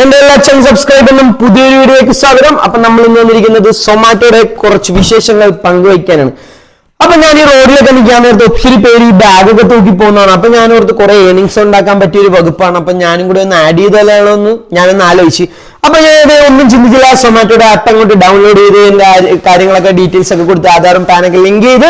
എന്റെ എല്ലാ ചാനൽ സബ്സ്ക്രൈബറിനും പുതിയൊരു വീഡിയോയ്ക്ക് സ്വാഗതം. അപ്പൊ നമ്മൾ ഇന്ന് വന്നിരിക്കുന്നത് സൊമാറ്റോയുടെ കുറച്ച് വിശേഷങ്ങൾ പങ്കുവയ്ക്കാനാണ്. അപ്പൊ ഞാൻ ഈ റോഡിലൊക്കെ നിൽക്കാൻ നേരത്തെ ഒത്തിരി പേര് ഈ ബാഗൊക്കെ തൂക്കി പോകുന്നതാണ്. അപ്പൊ ഞാൻ ഓർത്ത് കുറെ ഏണിങ്സ് ഉണ്ടാക്കാൻ പറ്റിയ ഒരു വകുപ്പാണ്. അപ്പൊ ഞാനും കൂടെ ഒന്ന് ആഡ് ചെയ്താലോ എന്ന് ഞാനൊന്ന് ആലോചിച്ച്. അപ്പൊ ഞാൻ ഒന്നും ചിന്തിച്ചില്ല. സൊമാറ്റോയുടെ ആപ്പ് അങ്ങോട്ട് ഡൗൺലോഡ് ചെയ്ത് എന്റെ കാര്യങ്ങളൊക്കെ ഡീറ്റെയിൽസ് ഒക്കെ കൊടുത്ത് ആധാറും പാനൊക്കെ ലിങ്ക് ചെയ്ത്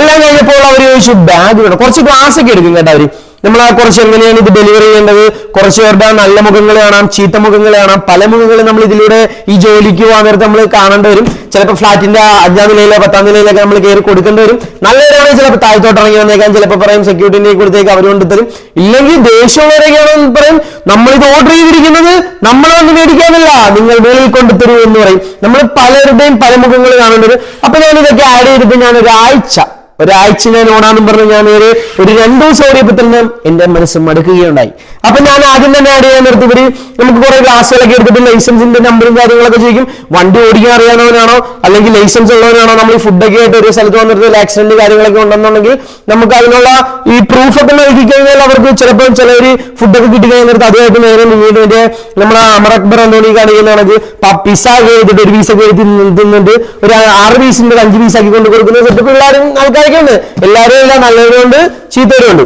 എല്ലാം കഴിഞ്ഞപ്പോൾ അവർ ചോദിച്ചു ബാഗ് വേണം. കുറച്ച് ക്ലാസ് ഒക്കെ എടുക്കും കേട്ടോ അവർ. നമ്മൾ ആ കുറച്ച് എങ്ങനെയാണ് ഇത് ഡെലിവറി ചെയ്യേണ്ടത്? കുറച്ച് പേരുടെ നല്ല മുഖങ്ങൾ കാണാം ചീത്ത മുഖങ്ങൾ കാണാം. പല മുഖങ്ങൾ നമ്മൾ ഇതിലൂടെ ഈ ജോലിക്ക് പോകാൻ നേരത്തെ നമ്മൾ കാണേണ്ടി വരും. ചിലപ്പോൾ ഫ്ലാറ്റിന്റെ അഞ്ചാം നിലയിലോ പത്താം നിലയിലൊക്കെ നമ്മൾ കയറി കൊടുക്കേണ്ടി വരും. നല്ലവരാണെങ്കിൽ ചിലപ്പോൾ താഴ്ത്തോട്ട് ഇറങ്ങി വന്നേക്കാം ചിലപ്പോൾ പറയും സെക്യൂരിറ്റിനെ കൊടുത്തേക്ക് അവർ കൊണ്ട് തരും. ഇല്ലെങ്കിൽ ദേഷ്യമുള്ളവരൊക്കെയാണെന്ന് പറയും നമ്മൾ ഇത് ഓർഡർ ചെയ്തിരിക്കുന്നത് നമ്മൾ വന്ന് മേടിക്കാനല്ല നിങ്ങൾ വെളിയിൽ കൊണ്ടുതരൂ എന്ന് പറയും. നമ്മൾ പലരുടെയും പല മുഖങ്ങൾ കാണേണ്ടി വരും. അപ്പൊ ഞാൻ ഇതൊക്കെ ആഡ് ചെയ്തിട്ട് ഞാൻ ഒരാഴ്ച ഒരാഴ്ച ഞാൻ ഓടാന്നും പറഞ്ഞ് ഞാൻ ഒരു ഒരു രണ്ടു ദിവസം ഓടിയപ്പോൾ തന്നെ എന്റെ മനസ്സ് മടുക്കുകയുണ്ടായി. അപ്പൊ ഞാൻ ആദ്യം തന്നെ ആഡ് ചെയ്യാൻ നിർത്തി. ഇവർ നമുക്ക് കുറെ ക്ലാസ്സുകളൊക്കെ എടുത്തിട്ട് ലൈസൻസിന്റെ നമ്പറും കാര്യങ്ങളൊക്കെ ചോദിക്കും. വണ്ടി ഓടിക്കാൻ അറിയാവുന്നവനാണോ? അല്ലെങ്കിൽ ലൈസൻസ് ഉള്ളവനാണോ? നമ്മൾ ഈ ഫുഡൊക്കെ ആയിട്ട് ഒരു സ്ഥലത്ത് വന്നിട്ട് ആക്സിഡന്റ് കാര്യങ്ങളൊക്കെ ഉണ്ടെന്നുണ്ടെങ്കിൽ നമുക്ക് അതിനുള്ള ഈ പ്രൂഫ് ഒക്കെ നൽകി കഴിഞ്ഞാൽ അവർക്ക് ചിലപ്പോൾ ഫുഡ് ഫുഡൊക്കെ കിട്ടി കഴിഞ്ഞിട്ട് അതുമായിട്ട് നേരെ മുന്നോട്ട് മറ്റേ നമ്മുടെ അമർ അക്ബർ അന്തോണി കാണിക്കുന്നതാണെങ്കിൽ പിസ ഒക്കെ എഴുതിട്ട് ഒരു പീസൊക്കെ എഴുതി നിന്നിട്ട് ഒരു ആറ് പീസിന്റെ അഞ്ച് പീസാക്കി കൊണ്ട് കൊടുക്കുന്ന പിള്ളേരും എല്ലാവരും ആൾക്കാരൊക്കെ ഉണ്ട് എല്ലാവരും എല്ലാം നല്ലവരുണ്ട് ചീത്തവരുണ്ട്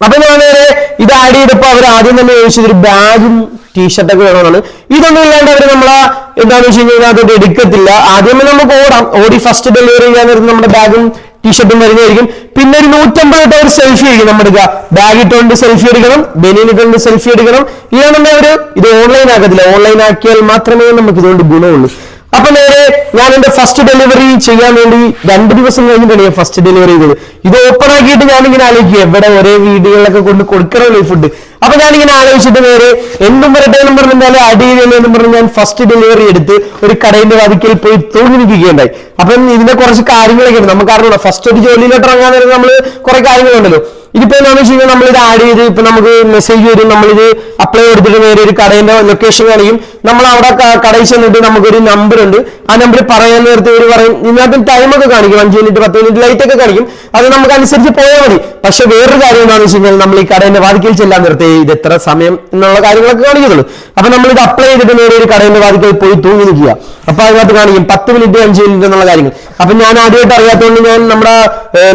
അപ്പൊ ഞാൻ നേരെ ഇത് ആഡ് ചെയ്തപ്പോ അവർ ആദ്യം തന്നെ ചോദിച്ചത് ഒരു ബാഗും ടീഷർട്ടൊക്കെ വേണമെന്നാണ് ഇതൊന്നും ഇല്ലാണ്ട് അവർ നമ്മളെ എന്താണെന്ന് വെച്ച് കഴിഞ്ഞാൽ അതൊട്ട് എടുക്കത്തില്ല. ആദ്യമേ നമുക്ക് ഓടാം. ഓടി ഫസ്റ്റ് ഡെലിവറി ചെയ്യാൻ നേരത്തെ നമ്മുടെ ബാഗും ടീഷർട്ടും വരുന്നതായിരിക്കും. പിന്നെ ഒരു നൂറ്റമ്പത് അവർ സെൽഫി ആയിരിക്കും നമ്മുടെ ബാഗ് ഇട്ടുകൊണ്ട് സെൽഫി എടുക്കണം ബനിയൻ ഇട്ടുകൊണ്ട് സെൽഫി എടുക്കണം ഇല്ലാന്നുണ്ടെങ്കിൽ അവർ ഇത് ഓൺലൈൻ ആക്കത്തില്ല. ഓൺലൈൻ ആക്കിയാൽ മാത്രമേ നമുക്ക് ഇതുകൊണ്ട് ഗുണമുള്ളൂ. അപ്പൊ നേരെ ഞാൻ എന്റെ ഫസ്റ്റ് ഡെലിവറി ചെയ്യാൻ വേണ്ടി രണ്ട് ദിവസം കഴിഞ്ഞിട്ടാണ് ഞാൻ ഫസ്റ്റ് ഡെലിവറി ചെയ്തത്. ഇത് ഓപ്പൺ ആക്കിയിട്ട് ഞാൻ ഞാനിങ്ങനെ ആലോചിക്കുക എവിടെ ഒരേ വീടുകളിലൊക്കെ കൊണ്ട് കൊടുക്കണമല്ലോ ഈ ഫുഡ് അപ്പൊ ഞാനിങ്ങനെ ആലോചിച്ചിട്ട് നേരെ എന്തും വരട്ടെ എന്നും പറഞ്ഞാൽ അടിയിലെന്ന് എന്നും പറഞ്ഞ് ഞാൻ ഫസ്റ്റ് ഡെലിവറി എടുത്ത് ഒരു കടയിന്റെ വാതിക്കൽ പോയി തൂങ്ങിരിക്കുകയുണ്ടായി അപ്പം ഇതിന്റെ കുറച്ച് കാര്യങ്ങളൊക്കെ നമുക്ക് അറിയണം ഫസ്റ്റ് ഒരു ജോലിയിലോട്ട് ഇറങ്ങാൻ നേരം നമ്മൾ കുറെ കാര്യങ്ങളുണ്ടല്ലോ. ഇതിപ്പോ എന്താണെന്ന് വെച്ച് കഴിഞ്ഞാൽ നമ്മളിത് ആഡ് ചെയ്ത് ഇപ്പൊ നമുക്ക് മെസ്സേജ് വരും നമ്മളിത് അപ്ലൈ കൊടുത്തിട്ട് നേരെ ഒരു കടയുടെ ലൊക്കേഷൻ കാണിക്കും. നമ്മൾ അവിടെ കടയിൽ ചെന്നിട്ട് നമുക്കൊരു നമ്പർ ഉണ്ട്. ആ നമ്പർ പറയാൻ നേരത്തെ ഒരു പറയും ഇതിനകത്ത് ടൈമൊക്കെ കാണിക്കും. അഞ്ച് മിനിറ്റ് പത്ത് മിനിറ്റ് ലൈറ്റ് ഒക്കെ കാണിക്കും. അത് നമുക്ക് അനുസരിച്ച് പോയാൽ മതി. പക്ഷെ വേറൊരു കാര്യം എന്താണെന്ന് വെച്ച് കഴിഞ്ഞാൽ നമ്മൾ ഈ കടയുടെ വാതിക്കൽ ചെല്ലാൻ നേരത്തെ ഇത് എത്ര സമയം എന്നുള്ള കാര്യങ്ങളൊക്കെ കാണിക്കുന്നുള്ളൂ അപ്പൊ നമ്മൾ ഇത് അപ്ലൈ ചെയ്തിട്ട് നേരെ ഒരു കടയുടെ വാതിക്കൽ പോയി തൂങ്ങി നിൽക്കുക അപ്പൊ അതിനകത്ത് കാണിക്കും പത്ത് മിനിറ്റ് അഞ്ച് മിനിറ്റ് എന്നുള്ള കാര്യങ്ങൾ. അപ്പൊ ഞാൻ ആദ്യമായിട്ട് അറിയാത്തതുകൊണ്ട് ഞാൻ നമ്മുടെ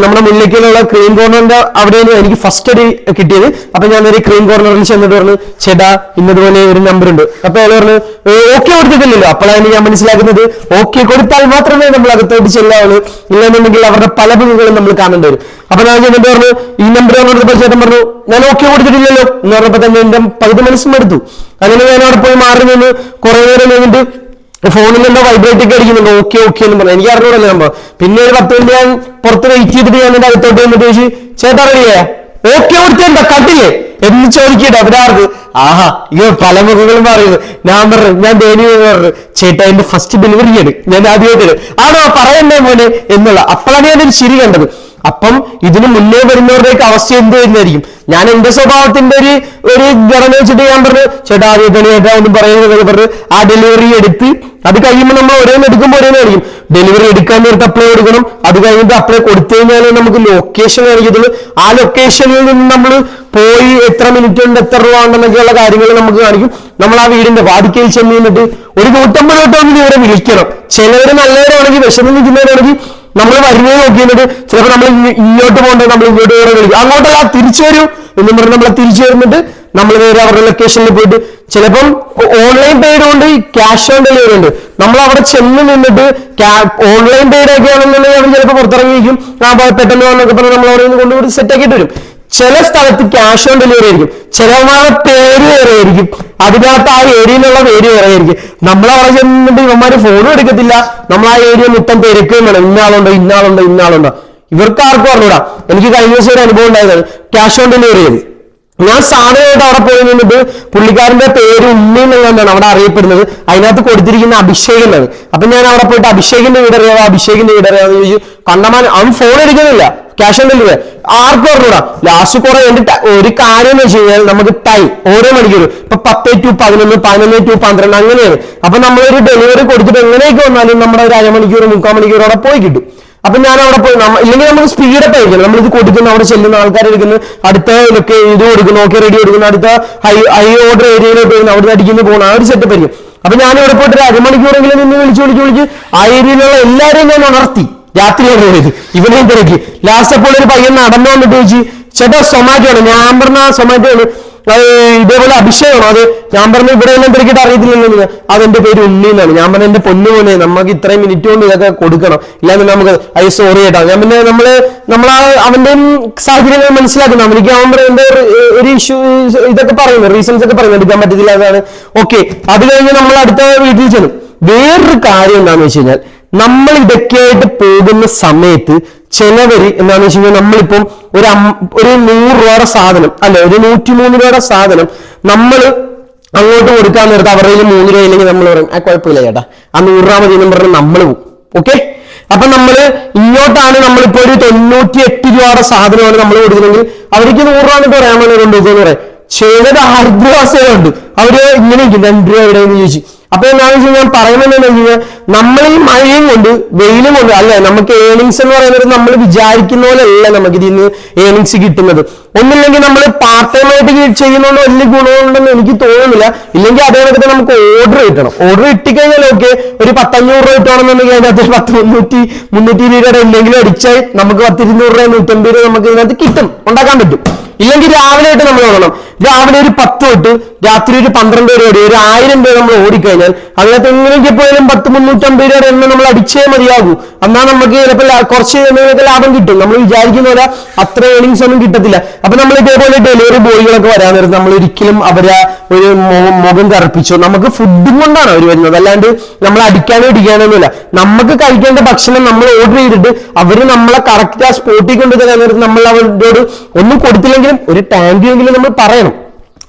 നമ്മുടെ മുന്നിലേക്കുള്ള ക്രീം കോർണറിന്റെ അവിടെയാണ് എനിക്ക് ഫസ്റ്റ് അടി കിട്ടിയത്. അപ്പൊ ഞാൻ ഒരു ക്രീം കോർണറിൽ ചെന്നിട്ട് പറഞ്ഞു ചേട്ടാ ഇന്നതുപോലെ ഒരു നമ്പർ ഉണ്ട്. അപ്പൊ അയാൾ പറഞ്ഞു ഓക്കെ കൊടുത്തിട്ടില്ലല്ലോ. അപ്പോഴാണ് ഞാൻ മനസ്സിലാക്കുന്നത് ഓക്കെ കൊടുത്താൽ മാത്രമേ നമ്മൾ അകത്തോട്ട് ചെല്ലാവുള്ളൂ. ഇല്ലെന്നുണ്ടെങ്കിൽ അവരുടെ പല മുഖങ്ങളും നമ്മൾ കാണേണ്ടി വരും. അപ്പൊ ഞാൻ ചെന്നിട്ട് പറഞ്ഞു ഈ നമ്പർ പറഞ്ഞപ്പോൾ ചേട്ടൻ പറഞ്ഞു ഞാൻ ഓക്കെ കൊടുത്തിട്ടില്ലല്ലോ. എന്ന് പറഞ്ഞപ്പോ തന്നെ എന്റെ പകുതി മനസ്സും എടുത്തു. അങ്ങനെ ഞാൻ അവിടെ പോയി മാറി നിന്ന് കുറെ നേരം കഴിഞ്ഞിട്ട് ഫോണിൽ എന്തോ വൈബ്രേറ്റ് ഒക്കെ അടിക്കുന്നുണ്ട്. ഓക്കെ ഓക്കെ എന്ന് പറഞ്ഞു. എനിക്ക് അറിഞ്ഞൂടല്ലോ നമ്പർ പിന്നെ ഒരു പത്ത് മിനിറ്റ് ഞാൻ പുറത്ത് വെയിറ്റ് ചെയ്തിട്ട് ഞാൻ എന്റെ അകത്തോട്ട് വന്നിട്ട് ചോദിച്ചു ചേട്ടാ റെഡിയാ? ഓക്കെ കൊടുത്തേണ്ട കട്ടില്ലേ എന്ന് ചോദിക്കട്ടെ അവരാർക്ക് ആഹാ ഇങ്ങനെ പല മുഖങ്ങളും പറയുന്നത് ഞാൻ പറഞ്ഞു ഞാൻ ദേനി പറഞ്ഞു. ചേട്ടാ എന്റെ ഫസ്റ്റ് ഡെലിവറി ആണ്. ഞാൻ ആദ്യമായിട്ട് ആണോ പറയണ്ടേ മോനെ? എന്നുള്ള അപ്പോഴാണ് ഞാനൊരു ശരി കണ്ടത്. അപ്പം ഇതിന് മുന്നേ വരുന്നവരുടെയൊക്കെ അവസ്ഥ എന്ത് വരുന്നതായിരിക്കും? ഞാൻ എന്റെ സ്വഭാവത്തിന്റെ ഒരു ഒരു ഘടന വെച്ചിട്ട് ഞാൻ പറഞ്ഞു ചേട്ടാ ആദ്യത്തെ ചേട്ടാ ഒന്നും പറയുന്നത് പറഞ്ഞു. ആ ഡെലിവറി എടുത്ത് അത് കഴിയുമ്പോൾ നമ്മൾ ഓരോന്ന് എടുക്കുമ്പോൾ ഓരോന്ന് കാണിക്കും ഡെലിവറി എടുക്കാൻ നേരത്തെ അപ്ലൈ കൊടുക്കണം. അത് കഴിഞ്ഞിട്ട് അപ്ലൈ കൊടുത്തു കഴിഞ്ഞാലേ നമുക്ക് ലൊക്കേഷൻ കാണിക്കത്തുള്ളൂ. ആ ലൊക്കേഷനിൽ നിന്ന് നമ്മൾ പോയി എത്ര മിനിറ്റ് ഉണ്ട് എത്ര രൂപ ഉണ്ടെന്നൊക്കെയുള്ള കാര്യങ്ങൾ നമുക്ക് കാണിക്കും. നമ്മൾ ആ വീടിന്റെ വാതിക്കയിൽ ചെന്ന് നിന്നിട്ട് ഒരു നൂറ്റമ്പത് തൊട്ടൊന്നും ഇവരെ വിളിക്കണം. ചിലവർ നല്ലവരാണെങ്കിൽ വിഷമം നിൽക്കുന്നവരാണെങ്കിൽ നമ്മൾ വരുന്നത് നോക്കിയിട്ട് ചിലപ്പോൾ നമ്മൾ ഇങ്ങോട്ട് പോകേണ്ടത് നമ്മൾ ഇങ്ങോട്ട് കയറി വിളിക്കും. അങ്ങോട്ടല്ല തിരിച്ചു വരൂ എന്നും പറഞ്ഞ് നമ്മളെ തിരിച്ചു വരുന്നിട്ട് നമ്മൾ നേരെ അവരുടെ ലൊക്കേഷനിൽ പോയിട്ട് ചിലപ്പം ഓൺലൈൻ പെയ്ഡ് കൊണ്ട് ക്യാഷ് ഓൺ ഡെലിവറി ഉണ്ട്. നമ്മൾ അവിടെ ചെന്ന് നിന്നിട്ട് ഓൺലൈൻ പെയ്ഡ് ഒക്കെ ആണെന്നുണ്ടെങ്കിൽ അവർ ചിലപ്പോൾ പുറത്തിറങ്ങിയിരിക്കും. ആ പെട്ടെന്ന് വന്നൊക്കെ പറഞ്ഞ് നമ്മൾ അവിടെ നിന്ന് കൊണ്ടുപോയി സെറ്റ് ആക്കിയിട്ട് വരും. ചില സ്ഥലത്ത് ക്യാഷ് ഓൺ ഡെലിവറി ആയിരിക്കും. ചിലവന്മാരുടെ പേര് വേറെ ആയിരിക്കും. അതിനകത്ത് ആ ഏരിയയിലുള്ള പേര് വേറെ ആയിരിക്കും. നമ്മൾ അവിടെ ചെന്നിട്ട് ഇവന്മാര് ഫോണും എടുക്കത്തില്ല. നമ്മൾ ആ ഏരിയ മൊത്തം തിരക്കുകയും വേണം. ഇന്നാളുണ്ടോ ഇന്നാളുണ്ടോ ഇന്നാളുണ്ടോ ഇവർക്ക് ആർക്കും അറിഞ്ഞൂടാ. എനിക്ക് കഴിഞ്ഞ ദിവസം ഒരു അനുഭവം ഉണ്ടായതാണ് ക്യാഷ് ഓൺ ഡെലിവറി ചെയ്ത് ഞാൻ സാധനമായിട്ട് അവിടെ പോയി നിന്നിട്ട് പുള്ളിക്കാരന്റെ പേര് ഉണ്ണി എന്നുള്ളതാണ് അവിടെ അറിയപ്പെടുന്നത്. അതിനകത്ത് കൊടുത്തിരിക്കുന്ന അഭിഷേക് എന്നാണ് അപ്പൊ ഞാൻ അവിടെ പോയിട്ട് അഭിഷേകിന്റെ വീട് അറിയാവോ? അഭിഷേകിന്റെ വീട് അറിയാമെന്ന് ചോദിച്ചു കണ്ടമാൻ അവൻ ഫോൺ എടുക്കുന്നില്ല. ക്യാഷ് ഓൺ ഡെലിവറി ആർക്കും അറിഞ്ഞൂടാ. ലാസ്റ്റ് കുറെ എന്റെ ഒരു കാര്യം എന്ന് വെച്ച് കഴിഞ്ഞാൽ നമുക്ക് ടൈം ഓരോ മണിക്കൂർ ഇപ്പൊ പത്ത് ടു പതിനൊന്ന് പതിനൊന്ന് ടു പന്ത്രണ്ട് അങ്ങനെയാണ്. അപ്പൊ നമ്മളൊരു ഡെലിവറി കൊടുത്തിട്ട് എങ്ങനെയൊക്കെ വന്നാലും നമ്മുടെ ഒരു അരമണിക്കൂർ മുക്കാൽ മണിക്കൂർ അവിടെ പോയി കിട്ടും. അപ്പൊ ഞാൻ അവിടെ പോയി ഇല്ലെങ്കിൽ നമുക്ക് സ്പീഡ് അപ്പ് ആയിരിക്കണം നമ്മൾ ഇത് കൊടുക്കുന്നു അവിടെ ചെല്ലുന്ന ആൾക്കാർ എടുക്കുന്നു. അടുത്ത ഇതൊക്കെ ഇത് കൊടുക്കുന്നു ഓക്കെ റെഡി കൊടുക്കുന്നു. അടുത്ത ഹൈ ഹൈ ഓർഡർ ഏരിയയിലോട്ട് പോകുന്നു. അവിടെ അടിക്കുന്നു പോകുന്നു. ആ ഒരു സെറ്റപ്പ് ആയിരിക്കും. അപ്പൊ ഞാൻ ഇവിടെ പോയിട്ട് ഒരു അരമണിക്കൂറെങ്കിലും നിന്ന് വിളിച്ചു വിളിച്ച് വിളിച്ച് ആ ഏരിയയിലുള്ള എല്ലാവരെയും ഞാൻ ഉണർത്തി. രാത്രിയാണ് പോയത്. ഇവനെയും തിരക്കി. ലാസ്റ്റ് അപ്പോൾ ഒരു പയ്യൻ നടന്നു വന്നിട്ട് ചോദിച്ചു ചേട്ടാ സൊമാറ്റോ ആണ്. ഞാൻ പറഞ്ഞ സൊമാറ്റോ ആണ്. ഇതേപോലെ അഭിഷേകമാണ്? അത് ഞാൻ പറഞ്ഞു ഇവിടെ ഒന്നും തിരക്കിട്ട് അറിയത്തില്ലല്ലോ അതെന്റെ പേര് ഉണ്ണി എന്നാണ്. ഞാൻ പറഞ്ഞ എന്റെ പൊന്നു പോലെ നമുക്ക് ഇത്രയും മിനിറ്റ് കൊണ്ട് ഇതൊക്കെ കൊടുക്കണം. ഇല്ലാന്ന് നമുക്ക് ഐ സോറി കേട്ടോ. ഞാൻ പിന്നെ നമ്മൾ നമ്മളാ അവന്റെ സാഹചര്യങ്ങൾ മനസ്സിലാക്കുന്നു. അവനിക്ക് അവൻ പറയുന്നത് ഒരു ഇഷ്യൂ ഇതൊക്കെ പറയുന്നു. റീസൺസ് ഒക്കെ പറയുന്നു. എടുക്കാൻ പറ്റത്തില്ല അതാണ്. ഓക്കെ അത് കഴിഞ്ഞ് നമ്മൾ അടുത്ത വീട്ടിൽ ചെല്ലും. വേറൊരു കാര്യം എന്താണെന്ന് വെച്ച് കഴിഞ്ഞാൽ നമ്മൾ ഇതൊക്കെയായിട്ട് പോകുന്ന സമയത്ത് ചിലവര് എന്താണെന്ന് വെച്ച് കഴിഞ്ഞാൽ നമ്മളിപ്പം ഒരു ഒരു നൂറ് രൂപയുടെ സാധനം അല്ലെ? ഒരു നൂറ്റിമൂന്ന് രൂപയുടെ സാധനം നമ്മൾ അങ്ങോട്ട് കൊടുക്കാൻ നേരത്തെ അവരുടെ കയ്യിൽ മൂന്ന് രൂപ ഇല്ലെങ്കിൽ നമ്മൾ പറയും ആ കുഴപ്പമില്ല ചേട്ടാ. ആ നൂറ് രൂപ മതി എന്ന് പറഞ്ഞ് നമ്മൾ പോകും ഓക്കെ? അപ്പൊ നമ്മൾ ഇങ്ങോട്ടാണ് നമ്മളിപ്പോ ഒരു തൊണ്ണൂറ്റി എട്ട് രൂപയുടെ സാധനമാണ് നമ്മൾ കൊടുക്കുന്നെങ്കിൽ അവർക്ക് നൂറ് രൂപ എന്നിട്ട് പറയാൻ വേണ്ടി കൊണ്ടുപോകുന്ന പറയാം. ചെയ്തത് ആർദ്രവാസികളുണ്ട് അവർ ഇങ്ങനെ ഇരിക്കും രണ്ട് രൂപ എവിടെയെന്ന് ചോദിച്ചു. അപ്പൊ എന്താണെന്ന് വെച്ച് കഴിഞ്ഞാൽ പറയുന്നത് എന്താണെന്ന് വെച്ച് കഴിഞ്ഞാൽ നമ്മൾ ഈ മഴയും കൊണ്ട് വെയിലും കൊണ്ട് അല്ലെ? നമുക്ക് ഏണിങ്സ് എന്ന് പറയുന്നത് നമ്മൾ വിചാരിക്കുന്ന പോലെ അല്ല നമുക്ക് ഇതിൽ നിന്ന് ഏണിങ്സ് കിട്ടുന്നത്. ഒന്നില്ലെങ്കിൽ നമ്മൾ പാർട്ട് ടൈം ആയിട്ട് ചെയ്യുന്നതുകൊണ്ട് വലിയ ഗുണമുണ്ടെന്ന് എനിക്ക് തോന്നുന്നില്ല. ഇല്ലെങ്കിൽ അതേപോലെ നമുക്ക് ഓർഡർ കിട്ടണം. ഓർഡർ കിട്ടിക്കഴിഞ്ഞാൽ ഓക്കെ ഒരു പത്തഞ്ഞൂറ് രൂപ കിട്ടുകയാണെന്നുണ്ടെങ്കിൽ അതിനകത്ത് ഒരു പത്ത് മുന്നൂറ്റി മുന്നൂറ്റി ഇരുപത് രൂപയുടെ എന്തെങ്കിലും അടിച്ചാൽ നമുക്ക് പത്തിരുന്നൂറ് രൂപ നൂറ്റമ്പത് രൂപ നമുക്ക് ഇതിനകത്ത് കിട്ടും. ഉണ്ടാക്കാൻ പറ്റും. ഇല്ലെങ്കിൽ രാവിലെ ആയിട്ട് നമ്മൾ ഓടണം. രാവിലെ ഒരു പത്ത് തൊട്ട് രാത്രി ഒരു പന്ത്രണ്ട് വരെ ഒരു ആയിരം രൂപ നമ്മൾ ഓടിക്കഴിഞ്ഞാൽ അതിനകത്ത് എങ്ങനെയൊക്കെ പോയാലും പത്ത് മുന്നൂറ്റമ്പത് രൂപ നമ്മൾ അടിച്ചേ മതിയാകൂ. എന്നാൽ നമുക്ക് ചിലപ്പോൾ കുറച്ച് എന്തെങ്കിലുമൊക്കെ ലാഭം കിട്ടും. നമ്മൾ വിചാരിക്കുന്ന പോലെ അത്ര ഏണിങ്സ് ഒന്നും കിട്ടത്തില്ല. അപ്പൊ നമ്മൾ ഇതേപോലെ ഡെലിവറി ബോയികളൊക്കെ വരാൻ നേരത്ത് നമ്മൾ ഒരിക്കലും അവരെ ഒരു മുഖം കറുപ്പിച്ചോ. നമുക്ക് ഫുഡും കൊണ്ടാണ് അവർ വരുന്നത്. അല്ലാണ്ട് നമ്മൾ അടിക്കാനോ ഇടിക്കാനൊന്നുമില്ല. നമുക്ക് കഴിക്കേണ്ട ഭക്ഷണം നമ്മൾ ഓർഡർ ചെയ്തിട്ട് അവർ നമ്മളെ കറക്റ്റ് ആ സ്പോട്ടിൽ കൊണ്ട് തരാൻ നേരത്ത് നമ്മൾ അവരോട് ഒന്നും കൊടുത്തില്ലെങ്കിലും ഒരു ടാങ്ക് എങ്കിലും നമ്മൾ പറയണം.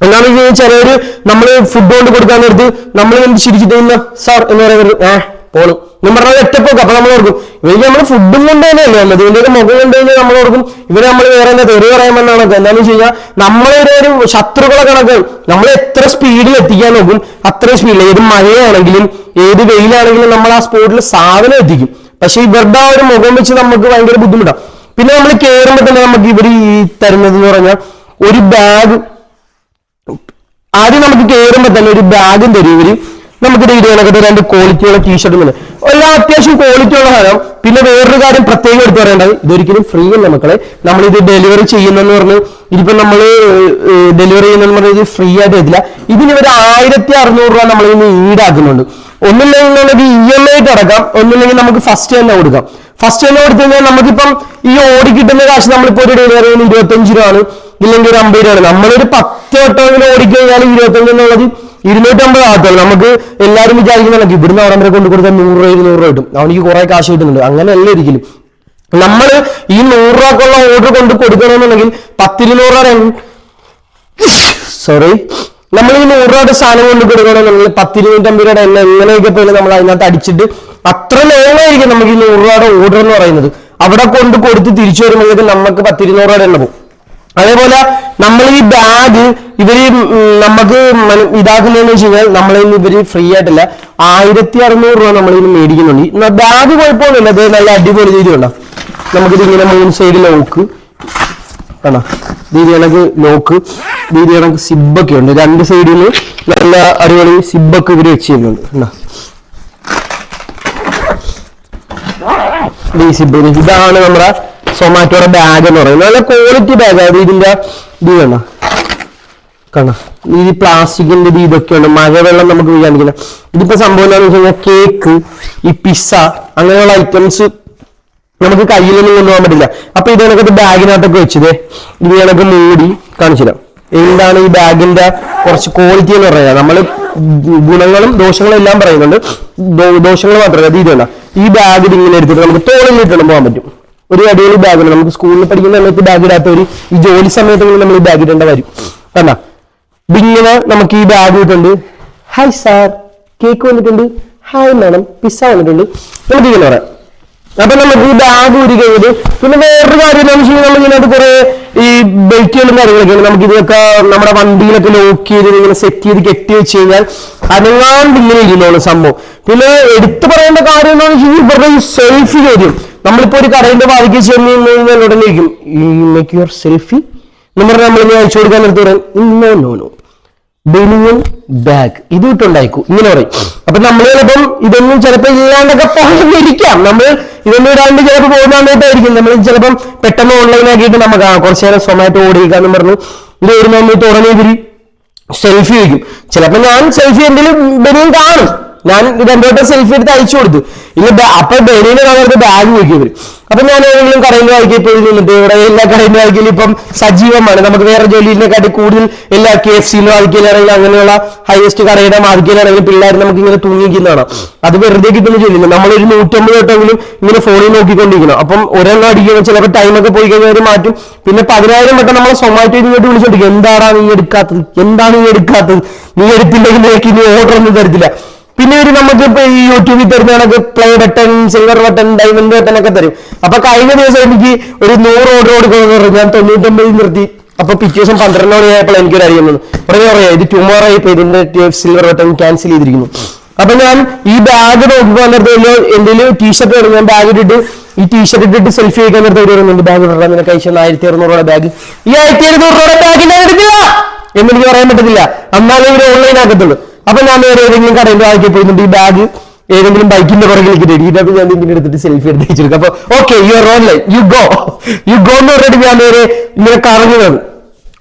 എന്താണെന്ന് വെച്ച് കഴിഞ്ഞാൽ ചിലവര് നമ്മൾ ഫുഡ് കൊണ്ട് കൊടുക്കാൻ നേരത്ത് നമ്മൾ ചിരിച്ചിട്ട് സാർ എന്ന് പറയുന്നത്. ഏ പോണു നമ്മൾ പറഞ്ഞാൽ ഒറ്റപ്പോക്ക്. അപ്പൊ നമ്മൾ ഓർക്കും ഇവർക്ക് നമ്മൾ ഫുഡും കൊണ്ട് തന്നെയല്ലേ വന്നത് ഇതിന്റെ മുഖം കൊണ്ട് തന്നെ നമ്മൾ ഓർക്കും. ഇവർ നമ്മൾ വേറെ എന്താ തെറി പറയാൻ വന്നാണ് എന്താണെന്ന് വെച്ച് കഴിഞ്ഞാൽ നമ്മളൊരു ഒരു ശത്രുക്കളെ കണക്ക്. നമ്മൾ എത്ര സ്പീഡിൽ എത്തിക്കാൻ നോക്കും അത്രയും സ്പീഡിൽ ഏത് മഴയാണെങ്കിലും ഏത് വെയിലാണെങ്കിലും നമ്മൾ ആ സ്പോട്ടിൽ സാധനം എത്തിക്കും. പക്ഷെ ഇവരുടെ ആ ഒരു മുഖം വെച്ച് നമുക്ക് ഭയങ്കര ബുദ്ധിമുട്ടാണ് പിന്നെ നമ്മൾ കയറുമ്പോൾ തന്നെ നമുക്ക് ഇവർ ഈ തരുന്നത് എന്ന് പറഞ്ഞാൽ ഒരു ബാഗ് ആദ്യം നമുക്ക് കയറുമ്പോൾ തന്നെ ഒരു ബാഗും തരും ഇവർ. നമുക്ക് ഇതിനകത്ത് രണ്ട് ക്വാളിറ്റിയുള്ള ടീഷർട്ടും ഉണ്ട് എല്ലാം അത്യാവശ്യം ക്വാളിറ്റി ഉള്ള സാധനം. പിന്നെ വേറൊരു കാര്യം പ്രത്യേകം എടുത്ത് പറയേണ്ടത്. ഇതൊരിക്കലും ഫ്രീ അല്ല മക്കളെ. നമ്മൾ ഇത് ഡെലിവറി ചെയ്യുന്നെന്ന് പറഞ്ഞ് ഇതിപ്പോ നമ്മൾ ഡെലിവറി ചെയ്യുന്നെന്ന് ഇത് ഫ്രീ ആയിട്ട് എത്തില്ല. ഇതിന് ഒരു ആയിരത്തി അറുന്നൂറ് രൂപ നമ്മൾ ഇന്ന് ഈടാക്കുന്നുണ്ട്. ഒന്നില്ലെങ്കിൽ നമുക്ക് ഇ എം ഐ അടക്കാം. ഒന്നില്ലെങ്കിൽ നമുക്ക് ഫസ്റ്റ് തന്നെ കൊടുക്കാം. ഫസ്റ്റ് തന്നെ കൊടുത്തു കഴിഞ്ഞാൽ നമുക്കിപ്പം ഈ ഓടി കിട്ടുന്ന കാശ് നമ്മളിപ്പോ ഒരു ഡെലിവറി ഇരുപത്തഞ്ച് രൂപ ആണ്. ഇല്ലെങ്കിൽ ഒരു അമ്പത് രൂപയാണ് നമ്മളൊരു പത്ത് വട്ടമെങ്കിലും ഓടിക്കഴിഞ്ഞാൽ ഇരുപത്തഞ്ച് എന്നുള്ളത് ഇരുന്നൂറ്റമ്പത് ആകത്തുള്ളൂ നമുക്ക് എല്ലാവരും വിചാരിക്കുന്നുണ്ടെങ്കിൽ ഇവിടുന്ന് അവിടെ വരെ കൊണ്ട് കൊടുത്താൽ നൂറ് രൂപ ഇരുന്നൂറ് രൂപ കിട്ടും. അവനിക്ക് കുറെ കാശ് കിട്ടുന്നുണ്ട്. അങ്ങനെയല്ല ഒരിക്കലും. നമ്മൾ ഈ നൂറ് രൂപക്കുള്ള ഓർഡർ കൊണ്ട് കൊടുക്കണമെന്നുണ്ടെങ്കിൽ പത്തിരുന്നൂറ് രൂപ സോറി നമ്മൾ ഈ നൂറ് രൂപയുടെ സാധനം കൊണ്ട് കൊടുക്കണമെന്നുണ്ടെങ്കിൽ പത്തിരുന്നൂറ്റമ്പത് രൂപയുടെ എണ്ണ എങ്ങനെയൊക്കെ പോലും നമ്മൾ അതിനകത്ത് അടിച്ചിട്ട് അത്ര നേരമായിരിക്കും നമുക്ക് ഈ നൂറ് രൂപയുടെ ഓർഡർ എന്ന് പറയുന്നത്. അവിടെ കൊണ്ട് കൊടുത്ത് തിരിച്ചു വരുമ്പോഴേക്കും നമുക്ക് പത്തിരുന്നൂറ് രൂപയുടെ എണ്ണ പോകും. അതേപോലെ നമ്മൾ ഈ ബാഗ് ഇവർ നമുക്ക് ഇതാക്കുന്നതെന്ന് വെച്ച് കഴിഞ്ഞാൽ നമ്മളിന്ന് ഇവർ ഫ്രീ ആയിട്ടല്ല. ആയിരത്തി അറുന്നൂറ് രൂപ നമ്മൾ ഇതിന് മേടിക്കുന്നുണ്ട് ബാഗ് കുഴപ്പമൊന്നുമില്ല. അത് നല്ല അടിപൊളി രീതി ഉണ്ടോ നമുക്കിത് ഇങ്ങനെ മൂന്ന് സൈഡ് ലോക്ക് കണ്ടോ? ദീദി കണക്ക് ലോക്ക് ദീദി കണക്ക് സിബൊക്കെ ഉണ്ട്. രണ്ട് സൈഡിൽ നല്ല അടിപൊളി സിബൊക്കെ ഇവർ വെച്ച് കണ്ടോ? ഈ സിബ് ഇതാണ് നമ്മുടെ സൊമാറ്റോയുടെ ബാഗ് എന്ന് പറയുന്നത്. നല്ല ക്വാളിറ്റി ബാഗ് അത് ഇതിന്റെ ഇത് കണ്ടോ? കാണാം ഈ പ്ലാസ്റ്റിക്കിന്റെ ഇത് ഉണ്ട് മഴവെള്ളം നമുക്ക് വിചാരിക്കില്ല ഇതിപ്പോ സംഭവം എന്താണെന്ന് വെച്ച് കഴിഞ്ഞാൽ കേക്ക് ഈ പിസ്സ അങ്ങനെയുള്ള ഐറ്റംസ് നമുക്ക് കയ്യിലൊന്നും കൊണ്ടുപോകാൻ പറ്റില്ല. അപ്പൊ ഇത് കണക്കത്ത് ബാഗിനകത്തൊക്കെ വെച്ചത് ഇത് കണക്ക് മൂടി കാണിച്ചില്ല എന്താണ് ഈ ബാഗിന്റെ കുറച്ച് ക്വാളിറ്റി എന്ന് പറയുന്നത് നമ്മൾ ഗുണങ്ങളും ദോഷങ്ങളും എല്ലാം പറയുന്നുണ്ട്. ദോഷങ്ങൾ മാത്രമല്ല. ഇത് ഈ ബാഗിൽ ഇങ്ങനെ എടുത്തിട്ട് നമുക്ക് തോളിൽ ഇട്ടിട്ട് പോകാൻ പറ്റും. ഒരു അടിപൊളി ബാഗാണ് നമുക്ക് സ്കൂളിൽ പഠിക്കുന്ന സമയത്ത് ബാഗ് ഇടാത്തവര് ഈ ജോലി സമയത്തെങ്കിലും നമ്മൾ ഈ ബാഗ് ഇടേണ്ട വരും. കണ്ട? ഇങ്ങനെ നമുക്ക് ഈ ബാഗ് ഇട്ടുണ്ട് ഹായ് സാർ കേക്ക് വന്നിട്ടുണ്ട്. ഹായ് മാഡം പിസ്സ വന്നിട്ടുണ്ട്. നമുക്ക് ഇങ്ങനെ പറയാം. അപ്പൊ നമുക്ക് ഈ ബാഗ് ഊരി കഴിഞ്ഞത് പിന്നെ വേറൊരു കാര്യം എന്താണെന്ന് വെച്ച് കഴിഞ്ഞാൽ നമ്മൾ ഇതിനകത്ത് കുറെ ഈ ബെൽറ്റുകളും ഉണ്ട്. നമുക്ക് ഇതൊക്കെ നമ്മുടെ വണ്ടിയിലൊക്കെ ലോക്ക് ചെയ്ത് ഇങ്ങനെ സെറ്റ് ചെയ്ത് കെട്ടി വെച്ച് കഴിഞ്ഞാൽ അതെങ്ങാണ്ട് ഇങ്ങനെ ഇരുന്നോളൂ സംഭവം. പിന്നെ എടുത്തു പറയേണ്ട കാര്യം എന്താണെന്ന് വെച്ചാൽ ഇവരുടെ ഈ സെൽഫി ചോദ്യം. നമ്മളിപ്പോ ഒരു കടയിന്റെ വാതിക്ക് ചെന്ന് കഴിഞ്ഞാൽ ഉടനെ ഇരിക്കും മേക്ക് യുവർ സെൽഫി നമ്മൾ നമ്മൾ അയച്ചു കൊടുക്കാൻ നിർത്തി പറയും നോ നോ ബനിയൻ ബാഗ് ഇത് ഇട്ടുണ്ടായിക്കൂ. ഇങ്ങനെ പറയും. അപ്പൊ നമ്മൾ ചിലപ്പം ഇതൊന്നും ചിലപ്പോൾ ഇല്ലാണ്ടൊക്കെ ഇരിക്കാം നമ്മൾ ഇതൊന്നും ഇടാണ്ട് ചിലപ്പോൾ പോകുന്നതായിട്ടായിരിക്കും നമ്മൾ ചിലപ്പം പെട്ടെന്ന് ഓൺലൈൻ ആക്കിയിട്ട് നമുക്ക് ആ കുറച്ച് നേരം സ്വമായിട്ട് ഓടിക്കാന്ന് പറഞ്ഞു. ഇത് ഒരു നമ്മൾ ഇതിൽ സെൽഫി വയ്ക്കും. ചിലപ്പോ ഞാൻ സെൽഫി എന്തെങ്കിലും ബനിയൻ കാണും. ഞാൻ രണ്ടോട്ടം സെൽഫി എടുത്ത് അയച്ചു കൊടുത്തു. ഇനി അപ്പൊ ഡെയിലി കാണുന്നത് ബാഗ് വയ്ക്കും അപ്പൊ ഞാൻ ഏതെങ്കിലും കടയിൽ വായിക്കൽ പോയി നിന്നിട്ട് ഇവിടെ എല്ലാ കടയിൽ വായിക്കലും ഇപ്പം സജീവമാണ്. നമുക്ക് വേറെ ജോലിയിനെക്കാട്ടി കൂടുതൽ എല്ലാ കെ എഫ് സിയിലും വായിക്കലാണെങ്കിലും അങ്ങനെയുള്ള ഹയസ്റ്റ് കടയുടെ വായിക്കലാണെങ്കിലും പിള്ളേർ നമുക്ക് ഇങ്ങനെ തൂങ്ങിക്കുന്നതാണ്. അത് വെറുതെ കിട്ടുന്ന ജോലിയില്ല. നമ്മളൊരു നൂറ്റമ്പത് തൊട്ടെങ്കിലും ഇങ്ങനെ ഫോണിൽ നോക്കിക്കൊണ്ടിരിക്കണം. അപ്പം ഒരെണ്ണം അടിക്കുമ്പോൾ ചിലപ്പോൾ ടൈമൊക്കെ പോയി കഴിഞ്ഞാൽ അവർ മാറ്റും. പിന്നെ പതിനായിരം വട്ടം നമ്മളെ സൊമാറ്റോ ഇങ്ങോട്ട് വിളിച്ചോണ്ടിരിക്കും. എന്താണ് നീ എടുക്കാത്തത്? എന്താണ് നീ എടുക്കാത്തത്? നീ എടുത്തില്ലെങ്കിൽ നിനക്ക് ഇനി ഓർഡർ ഒന്നും തരത്തില്ല. പിന്നെ ഒരു നമുക്ക് ഇപ്പൊ ഈ യൂട്യൂബിൽ തരുന്ന കണക്ക് play button silver button diamond button ഒക്കെ തരും. അപ്പൊ കഴിഞ്ഞ ദിവസം എനിക്ക് ഒരു നൂറ് ഓർഡർ കൊടുക്കണമെന്ന് പറഞ്ഞു. ഞാൻ തൊണ്ണൂറ്റൊമ്പതിൽ നിർത്തി. അപ്പൊ പിറ്റേ ദിവസം പന്ത്രണ്ട് എനിക്ക് എനിക്കൊരു അറിയാൻ വന്നു ഉടനെ പറയാം ഇത് ടുമോറോ ഇപ്പൊ ഇതിന്റെ സിൽവർ ബട്ടൺ ക്യാൻസൽ ചെയ്തിരിക്കുന്നു. അപ്പൊ ഞാൻ ഈ ബാഗ് നോക്കുമ്പോൾ നിർത്തുമല്ലോ എന്തെങ്കിലും ടീഷർട്ട് വേണം ഞാൻ ബാഗ് ഇട്ടിട്ട് ഈ ടീഷർട്ട് ഇട്ടിട്ട് സെൽഫി എടുക്കാൻ നേരത്തെ ഒരു പറയുന്നുണ്ട് ബാഗ് ഇടാൻ നിനക്ക് അയച്ചു ആയിരത്തി അറുന്നൂറ് രൂപ ബാഗ് ഈ ആയിരത്തി അറുന്നൂറ് രൂപ ബാഗ് ഞാൻ എടുക്കില്ല എന്നെനിക്ക് പറയാൻ പറ്റത്തില്ല. എന്നാലും ഇവർ ഓൺലൈൻ ആക്കത്തുള്ളൂ. അപ്പൊ ഞാൻ വേറെ ഏതെങ്കിലും കടയിൽ വായിക്കാൻ പോയിട്ടുണ്ട് ഈ ബാഗ് ഏതെങ്കിലും ബൈക്കിന്റെ പുറകിലേക്ക് അപ്പൊ ഞാൻ ഇങ്ങനെ എടുത്തിട്ട് സെൽഫി എടുത്ത് വെച്ചെടുക്കും അപ്പൊ okay you are online you go you go എന്ന് പറഞ്ഞിട്ട് ഞാൻ നേരെ ഇങ്ങനെ കറങ്ങുന്നത്